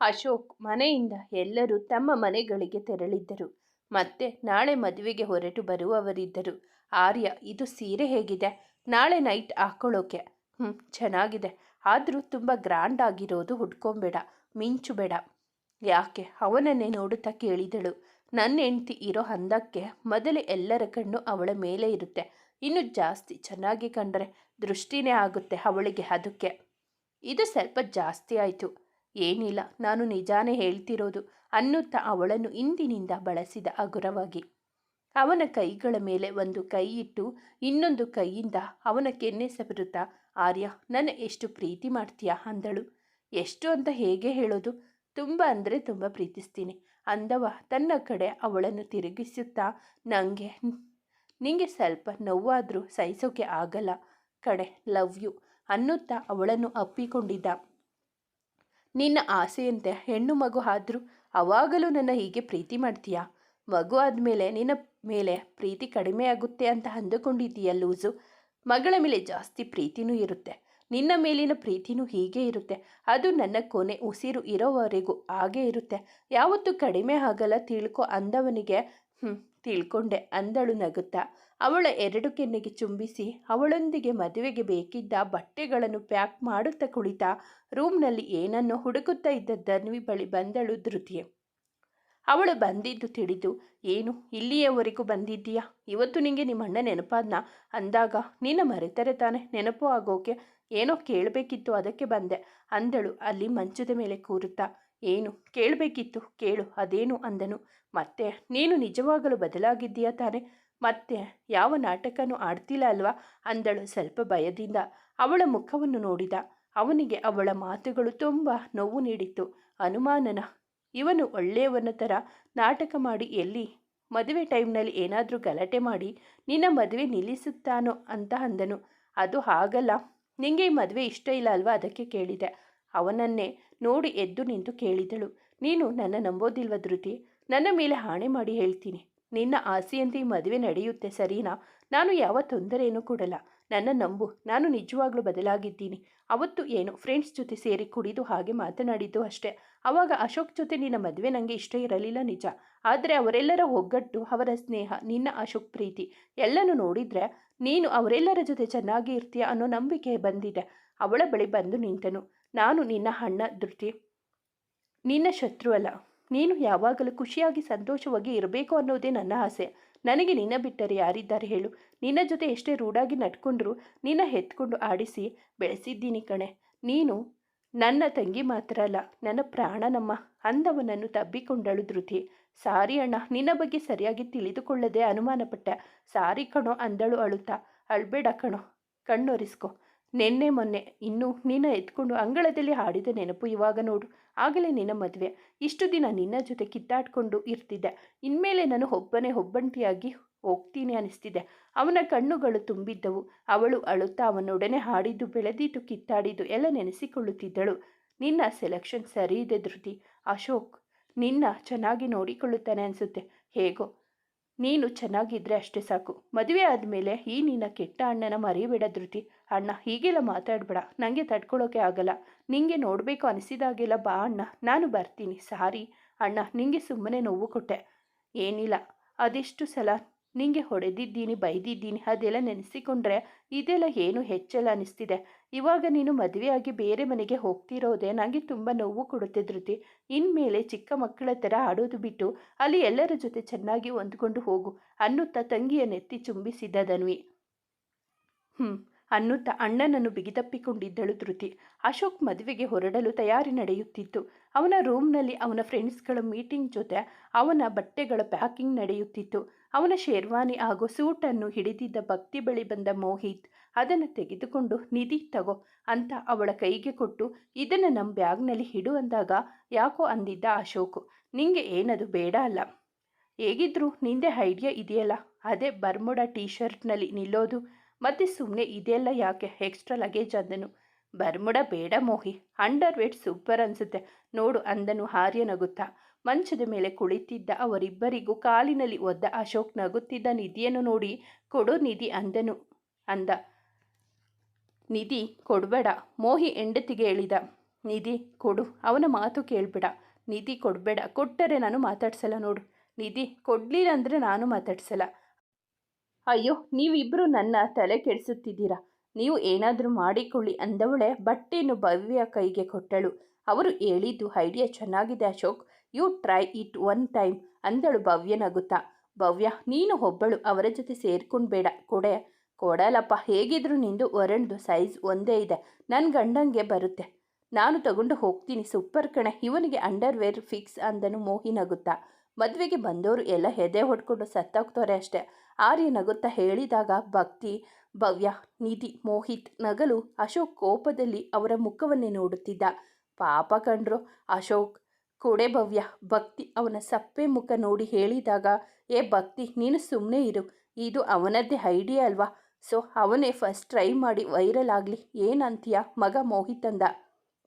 ಅಶೋಕ್ ಮನೆಯಿಂದ ಎಲ್ಲರೂ ತಮ್ಮ ಮನೆಗಳಿಗೆ ತೆರಳಿದ್ದರು. ಮತ್ತೆ ನಾಳೆ ಮದುವೆಗೆ ಹೊರಟು ಬರುವವರಿದ್ದರು. ಆರ್ಯ, ಇದು ಸೀರೆ ಹೇಗಿದೆ? ನಾಳೆ ನೈಟ್ ಹಾಕೊಳ್ಳೋಕೆ. ಹ್ಞೂ ಚೆನ್ನಾಗಿದೆ. ಆದರೂ ತುಂಬ ಗ್ರ್ಯಾಂಡ್ ಆಗಿರೋದು ಹುಡ್ಕೊಂಬೇಡ ಮಿಂಚು ಬೇಡ ಯಾಕೆ? ಅವನನ್ನೇ ನೋಡುತ್ತಾ ಕೇಳಿದಳು. ನನ್ನ ಹೆಂಡ್ತಿ ಇರೋ ಹಂದಕ್ಕೆ ಮೊದಲು ಎಲ್ಲರ ಕಣ್ಣು ಅವಳ ಮೇಲೆ ಇರುತ್ತೆ. ಇನ್ನು ಜಾಸ್ತಿ ಚೆನ್ನಾಗಿ ಕಂಡ್ರೆ ದೃಷ್ಟಿನೇ ಆಗುತ್ತೆ ಅವಳಿಗೆ ಅದಕ್ಕೆ. ಇದು ಸ್ವಲ್ಪ ಜಾಸ್ತಿ ಆಯಿತು. ಏನಿಲ್ಲ, ನಾನು ನಿಜಾನೇ ಹೇಳ್ತಿರೋದು ಅನ್ನುತ್ತಾ ಅವಳನ್ನು ಇಂದಿನಿಂದ ಬಳಸಿದ ಹಗುರವಾಗಿ. ಅವನ ಕೈಗಳ ಮೇಲೆ ಒಂದು ಕೈ ಇಟ್ಟು ಇನ್ನೊಂದು ಕೈಯಿಂದ ಅವನ ಕೆನ್ನೆ ಸವರುತ್ತಾ, ಆರ್ಯ, ನನ್ನ ಎಷ್ಟು ಪ್ರೀತಿ ಮಾಡ್ತೀಯಾ? ಅಂದಳು. ಎಷ್ಟು ಅಂತ ಹೇಗೆ ಹೇಳೋದು? ತುಂಬ ಅಂದರೆ ತುಂಬ ಪ್ರೀತಿಸ್ತೀನಿ ಅಂದವ. ತನ್ನ ಕಡೆ ಅವಳನ್ನು ತಿರುಗಿಸುತ್ತಾ ನನಗೆ ನಿಂಗೆ ಸ್ವಲ್ಪ ನೋವಾದರೂ ಸಹಿಸೋಕೆ ಆಗಲ್ಲ ಕಡೆ ಲವ್ ಯು ಅನ್ನುತ್ತಾ ಅವಳನ್ನು ಅಪ್ಪಿಕೊಂಡಿದ್ದ. ನಿನ್ನ ಆಸೆಯಂತೆ ಹೆಣ್ಣು ಮಗು ಆದರೂ ಅವಾಗಲೂ ನನ್ನ ಹೀಗೆ ಪ್ರೀತಿ ಮಾಡ್ತೀಯಾ? ಮಗು ಆದಮೇಲೆ ನಿನ್ನ ಮೇಲೆ ಪ್ರೀತಿ ಕಡಿಮೆ ಆಗುತ್ತೆ ಅಂತ ಅಂದುಕೊಂಡಿದ್ದೀಯ ಲೂಸು? ಮಗಳ ಮೇಲೆ ಜಾಸ್ತಿ ಪ್ರೀತಿನೂ ಇರುತ್ತೆ. ನಿನ್ನ ಮೇಲಿನ ಪ್ರೀತಿನೂ ಹೀಗೆ ಇರುತ್ತೆ. ಅದು ನನ್ನ ಕೊನೆ ಉಸಿರು ಇರೋವರೆಗೂ ಹಾಗೇ ಇರುತ್ತೆ. ಯಾವತ್ತೂ ಕಡಿಮೆ ಆಗಲ್ಲ ತಿಳ್ಕೊ ಅಂದವನಿಗೆ ಹ್ಞೂ ತಿಳ್ಕೊಂಡೆ ಅಂದಳು ನಗುತ್ತಾ. ಅವಳ ಎರಡು ಕೆನ್ನೆಗೆ ಚುಂಬಿಸಿ ಅವಳೊಂದಿಗೆ ಮದುವೆಗೆ ಬೇಕಿದ್ದ ಬಟ್ಟೆಗಳನ್ನು ಪ್ಯಾಕ್ ಮಾಡುತ್ತಾ ಕುಳಿತ ರೂಮ್ನಲ್ಲಿ ಏನನ್ನೋ ಹುಡುಕುತ್ತಾ ಇದ್ದ ಧನ್ವಿ ಬಳಿ ಬಂದಳು ಧೃತಿಯೆ. ಅವಳು ಬಂದಿದ್ದು ತಿಳಿದು, ಏನು, ಇಲ್ಲಿಯವರೆಗೂ ಬಂದಿದ್ದೀಯಾ? ಇವತ್ತು ನಿಮಗೆ ನಿಮ್ಮ ಅಣ್ಣ ನೆನಪಾದ್ನ? ಅಂದಾಗ ನಿನ್ನ ಮರೆತರೆ ತಾನೆ, ನೆನಪು ಆಗೋಕೆ. ಏನೋ ಕೇಳಬೇಕಿತ್ತು, ಅದಕ್ಕೆ ಬಂದೆ, ಅಂದಳು. ಅಲ್ಲಿ ಮಂಚದ ಮೇಲೆ ಕೂರುತ್ತಾ ಏನು? ಕೇಳಬೇಕಿತ್ತು. ಕೇಳು, ಅದೇನು ಅಂದನು. ಮತ್ತೆ, ನೀನು ನಿಜವಾಗಲೂ ಬದಲಾಗಿದ್ದೀಯಾ ತಾನೆ? ಮತ್ತೆ, ಯಾವ ನಾಟಕನೂ ಆಡ್ತಿಲ್ಲ ಅಲ್ವಾ? ಅಂದಳು ಸ್ವಲ್ಪ ಭಯದಿಂದ. ಅವಳ ಮುಖವನ್ನು ನೋಡಿದ. ಅವನಿಗೆ ಅವಳ ಮಾತುಗಳು ತುಂಬ ನೋವು ನೀಡಿತ್ತು. ಅನುಮಾನನ. ಇವನು ಒಳ್ಳೆಯವನ ಥರ ನಾಟಕ ಮಾಡಿ ಎಲ್ಲಿ? ಮದುವೆ ಟೈಮ್ನಲ್ಲಿ ಏನಾದರೂ ಗಲಾಟೆ ಮಾಡಿ ನಿನ್ನ ಮದುವೆ ನಿಲ್ಲಿಸುತ್ತಾನೋ ಅಂತ ಅಂದನು. ಅದು ಹಾಗಲ್ಲ. ನಿಂಗೆ ಈ ಮದುವೆ ಇಷ್ಟ ಇಲ್ಲ ಅಲ್ವಾ? ಅದಕ್ಕೆ ಕೇಳಿದೆ. ಅವನನ್ನೇ ನೋಡಿ ಎದ್ದು ನಿಂತು ಕೇಳಿದಳು. ನೀನು ನನ್ನ ನಂಬೋದಿಲ್ವ ಧೃತಿ? ನನ್ನ ಮೇಲೆ ಹಾಣೆ ಮಾಡಿ ಹೇಳ್ತೀನಿ. ನಿನ್ನ ಆಸೆಯಂತೆ ಈ ಮದುವೆ ನಡೆಯುತ್ತೆ ಸರಿನಾ. ನಾನು ಯಾವ ತೊಂದರೆಯನ್ನು ಕೊಡಲ್ಲ. ನನ್ನ ನಂಬು. ನಾನು ನಿಜವಾಗ್ಲೂ ಬದಲಾಗಿದ್ದೀನಿ. ಅವತ್ತು ಏನು ಫ್ರೆಂಡ್ಸ್ ಜೊತೆ ಸೇರಿ ಕುಡಿದು ಹಾಗೆ ಮಾತನಾಡಿದ್ದು ಅಷ್ಟೇ. ಅವಾಗ ಅಶೋಕ್ ಜೊತೆ ನಿನ್ನ ಮದುವೆ ನನಗೆ ಇಷ್ಟ ಇರಲಿಲ್ಲ ನಿಜ. ಆದರೆ ಅವರೆಲ್ಲರ ಒಗ್ಗಟ್ಟು, ಅವರ ಸ್ನೇಹ, ನಿನ್ನ ಅಶೋಕ್ ಪ್ರೀತಿ, ಎಲ್ಲನೂ ನೋಡಿದರೆ ನೀನು ಅವರೆಲ್ಲರ ಜೊತೆ ಚೆನ್ನಾಗಿ ಇರ್ತೀಯ ಅನ್ನೋ ನಂಬಿಕೆ ಬಂದಿದೆ. ಅವಳ ಬಳಿ ಬಂದು ನಿಂತನು. ನಾನು ನಿನ್ನ ಅಣ್ಣ ಧೃತಿ. ನಿನ್ನ ಶತ್ರು ಅಲ್ಲ. ನೀನು ಯಾವಾಗಲೂ ಖುಷಿಯಾಗಿ ಸಂತೋಷವಾಗಿ ಇರಬೇಕು ಅನ್ನೋದೇ ನನ್ನ ಆಸೆ. ನನಗೆ ನಿನ್ನ ಬಿಟ್ಟರೆ ಯಾರಿದ್ದಾರೆ ಹೇಳು. ನಿನ್ನ ಜೊತೆ ಎಷ್ಟೇ ರೂಢಾಗಿ ನಡ್ಕೊಂಡ್ರು ನಿನ್ನ ಹೆತ್ಕೊಂಡು ಆಡಿಸಿ ಬೆಳೆಸಿದ್ದೀನಿ ಕಣೆ. ನೀನು ನನ್ನ ತಂಗಿ ಮಾತ್ರ ಅಲ್ಲ. ನನ್ನ ಪ್ರಾಣ ನಮ್ಮ ಅಂದವನನ್ನು ತಬ್ಬಿಕೊಂಡಳು ಧೃತಿ. ಸಾರಿ ಅಣ್ಣ. ನಿನ್ನ ಬಗ್ಗೆ ಸರಿಯಾಗಿ ತಿಳಿದುಕೊಳ್ಳದೆ ಅನುಮಾನಪಟ್ಟ. ಸಾರಿ ಕಣೋ ಅಂದಳು ಅಳುತ್ತಾ. ಅಳ್ಬೇಡ ಕಣೋ. ಕಣ್ಣೊರೆಸ್ಕೊ. ನಿನ್ನೆ ಮೊನ್ನೆ, ಇನ್ನೂ ನಿನ್ನ ಎತ್ಕೊಂಡು ಅಂಗಳದಲ್ಲಿ ಹಾಡಿದ ನೆನಪು ಇವಾಗ ನೋಡು. ಆಗಲೇ ನಿನ್ನ ಮದುವೆ. ಇಷ್ಟು ದಿನ ನಿನ್ನ ಜೊತೆ ಕಿತ್ತಾಡ್ಕೊಂಡು ಇರ್ತಿದ್ದೆ. ಇನ್ಮೇಲೆ ನಾನು ಒಬ್ಬನೇ ಒಬ್ಬಂಟಿಯಾಗಿ ಹೋಗ್ತೀನಿ ಅನಿಸ್ತಿದೆ. ಅವನ ಕಣ್ಣುಗಳು ತುಂಬಿದ್ದವು. ಅವಳು ಅಳುತ್ತಾ ಅವನೊಡನೆ ಹಾಡಿದ್ದು, ಬೆಳೆದಿದ್ದು, ಕಿತ್ತಾಡಿದ್ದು ಎಲ್ಲ ನೆನೆಸಿಕೊಳ್ಳುತ್ತಿದ್ದಳು. ನಿನ್ನ ಸೆಲೆಕ್ಷನ್ ಸರಿ ಇದೆ ಧೃತಿ. ಅಶೋಕ್, ನಿನ್ನ ಚೆನ್ನಾಗಿ ನೋಡಿಕೊಳ್ಳುತ್ತಾನೆ ಅನಿಸುತ್ತೆ. ಹೇಗೋ? ನೀನು ಚೆನ್ನಾಗಿದ್ರೆ ಅಷ್ಟೇ ಸಾಕು. ಮದುವೆ ಆದಮೇಲೆ ಈ ನಿನ್ನ ಕೆಟ್ಟ ಅಣ್ಣನ ಮರಿಬೇಡ ಧೃತಿ. ಅಣ್ಣ, ಹೀಗೆಲ್ಲ ಮಾತಾಡಬೇಡ. ನನಗೆ ತಡ್ಕೊಳ್ಳೋಕೆ ಆಗಲ್ಲ. ನಿಂಗೆ ನೋಡಬೇಕು ಅನಿಸಿದಾಗೆಲ್ಲ ಬಾ ಅಣ್ಣ. ನಾನು ಬರ್ತೀನಿ. ಸಾರಿ. ಅಣ್ಣ, ನಿಂಗೆ ಸುಮ್ಮನೆ ನೋವು ಕೊಟ್ಟೆ. ಏನಿಲ್ಲ. ಅದೆಷ್ಟು ಸಲ ನಿಂಗೆ ಹೊಡೆದಿದ್ದೀನಿ, ಬೈದಿದ್ದೀನಿ, ಅದೆಲ್ಲ ನೆನೆಸಿಕೊಂಡ್ರೆ ಇದೆಲ್ಲ ಏನು ಹೆಚ್ಚಲ್ಲ ಅನಿಸ್ತಿದೆ. ಇವಾಗ ನೀನು ಮದುವೆಯಾಗಿ ಬೇರೆ ಮನೆಗೆ ಹೋಗ್ತಿರೋದೆ ನನಗೆ ತುಂಬ ನೋವು ಕೊಡುತ್ತೆ ಧೃತಿ. ಇನ್ಮೇಲೆ ಚಿಕ್ಕ ಮಕ್ಕಳ ಥರ ಆಡೋದು ಬಿಟ್ಟು ಅಲ್ಲಿ ಎಲ್ಲರ ಜೊತೆ ಚೆನ್ನಾಗಿ ಹೊಂದ್ಕೊಂಡು ಹೋಗು ಅನ್ನುತ್ತಾ ತಂಗಿಯ ನೆತ್ತಿ ಚುಂಬಿಸಿದ್ದ ಧನ್ವಿ. ಹ್ಞೂ ಅನ್ನುತ್ತಾ ಅಣ್ಣನನ್ನು ಬಿಗಿತಪ್ಪಿಕೊಂಡಿದ್ದಳು ಧೃತಿ. ಅಶೋಕ್ ಮದುವೆಗೆ ಹೊರಡಲು ತಯಾರಿ ನಡೆಯುತ್ತಿತ್ತು. ಅವನ ರೂಮ್ನಲ್ಲಿ ಅವನ ಫ್ರೆಂಡ್ಸ್ಗಳ ಮೀಟಿಂಗ್ ಜೊತೆ ಅವನ ಬಟ್ಟೆಗಳ ಪ್ಯಾಕಿಂಗ್ ನಡೆಯುತ್ತಿತ್ತು. ಅವನ ಶೇರ್ವಾನಿ ಹಾಗೂ ಸೂಟನ್ನು ಹಿಡಿದಿದ್ದ ಭಕ್ತಿ ಬಳಿ ಬಂದ ಮೋಹಿತ್, ಅದನ್ನು ತೆಗೆದುಕೊಂಡು ನಿಧಿ ತಗೋ ಅಂತ ಅವಳ ಕೈಗೆ ಕೊಟ್ಟು, ಇದನ್ನು ನಮ್ಮ ಬ್ಯಾಗ್ನಲ್ಲಿ ಹಿಡು ಅಂದಾಗ ಯಾಕೋ ಅಂದಿದ್ದ ಅಶೋಕ್, ನಿಂಗೆ ಏನದು ಬೇಡ ಅಲ್ಲ. ಹೇಗಿದ್ರು ನಿಂದೆ ಐಡಿಯಾ ಇದೆಯಲ್ಲ. ಅದೇ ಬರ್ಮುಡ ಟೀ ಶರ್ಟ್ನಲ್ಲಿ ನಿಲ್ಲೋದು. ಮತ್ತೆ ಸುಮ್ಮನೆ ಇದೆಲ್ಲ ಯಾಕೆ? ಎಕ್ಸ್ಟ್ರಾ ಲಗೇಜ್ ಅಂದನು. ಬರ್ಮುಡ ಬೇಡ ಮೋಹಿ. ಅಂಡರ್ ವೇಟ್ ಸೂಪರ್ ಅನ್ಸುತ್ತೆ. ನೋಡು, ಅಂದನು ಹಾರ್ಯ ನಗುತ್ತಾ. ಮಂಚದ ಮೇಲೆ ಕುಳಿತಿದ್ದ ಅವರಿಬ್ಬರಿಗೂ ಕಾಲಿನಲ್ಲಿ ಒದ್ದ ಅಶೋಕ್ ನಗುತ್ತಿದ್ದ ನಿಧಿಯನ್ನು ನೋಡಿ, ಕೊಡು ನಿಧಿ ಅಂದನು, ಅಂದ. ನಿಧಿ, ಕೊಡಬೇಡ. ಮೋಹಿ ಹೆಂಡತಿಗೆ ಹೇಳಿದ. ನಿಧಿ, ಕೊಡು. ಅವನ ಮಾತು ಕೇಳಬೇಡ. ನಿಧಿ, ಕೊಡಬೇಡ. ಕೊಟ್ಟರೆ ನಾನು ಮಾತಾಡ್ಸಲ್ಲ ನೋಡು. ನಿಧಿ, ಕೊಡಲಿಲ್ಲ ಅಂದರೆ ನಾನು ಮಾತಾಡ್ಸಲ್ಲ. ಅಯ್ಯೋ ನೀವಿಬ್ಬರು ನನ್ನ ತಲೆ ಕೆಡಿಸುತ್ತಿದ್ದೀರಾ? ನೀವು ಏನಾದರೂ ಮಾಡಿಕೊಳ್ಳಿ ಅಂದವಳೆ ಬಟ್ಟೆಯನ್ನು ಭವ್ಯ ಕೈಗೆ ಕೊಟ್ಟಳು. ಅವರು ಹೇಳಿದ್ದು ಐಡಿಯಾ ಚೆನ್ನಾಗಿದೆ Ashok. You try it one time ಅಂದಳು ಭವ್ಯ ನಗುತ್ತಾ. ಭವ್ಯ, ನೀನು ಒಬ್ಬಳು ಅವರ ಜೊತೆ ಸೇರ್ಕೊಂಡ್ಬೇಡ ಕೊಡೆ ಕೊಡಲ್ಲಪ್ಪ ಹೇಗಿದ್ರು ನಿಂದು ಒರಂಡ್ದು ಸೈಜ್ ಒಂದೇ ಇದೆ. ನನ್ನ ಗಂಡಂಗೆ ಬರುತ್ತೆ. ನಾನು ತಗೊಂಡು ಹೋಗ್ತೀನಿ ಸೂಪರ್ ಕಣೆ. ಇವನಿಗೆ ಅಂಡರ್ವೇರ್ ಫಿಕ್ಸ್ ಅಂದನು ಮೋಹಿನಗುತ್ತಾ ಮದುವೆಗೆ ಬಂದವರು ಎಲ್ಲ ಹೆದೆ ಹೊಡ್ಕೊಂಡು ಸತ್ತೋಗ್ತಾರೆ ಅಷ್ಟೇ. ಆರ್ಯ ನಗುತ್ತಾ ಹೇಳಿದಾಗ ಭಕ್ತಿ, ಭವ್ಯ, ನಿಧಿ, ಮೋಹಿತ್ ನಗಲು ಅಶೋಕ್ ಕೋಪದಲ್ಲಿ ಅವರ ಮುಖವನ್ನೇ ನೋಡುತ್ತಿದ್ದ. ಪಾಪ ಕಂಡ್ರು ಅಶೋಕ್, ಕೊಡೆ ಭವ್ಯ, ಭಕ್ತಿ ಅವನ ಸಪ್ಪೆ ಮುಖ ನೋಡಿ ಹೇಳಿದಾಗ, ಏ ಭಕ್ತಿ, ನೀನು ಸುಮ್ಮನೆ ಇರು, ಇದು ಅವನದ್ದೇ ಐಡಿಯಾ ಅಲ್ವಾ? ಸೊ, ಅವನೇ ಫಸ್ಟ್ ಟ್ರೈ ಮಾಡಿ ವೈರಲ್ ಆಗಲಿ, ಏನಂತೀಯ ಮಗ ಮೋಹಿತ್ ಅಂದ.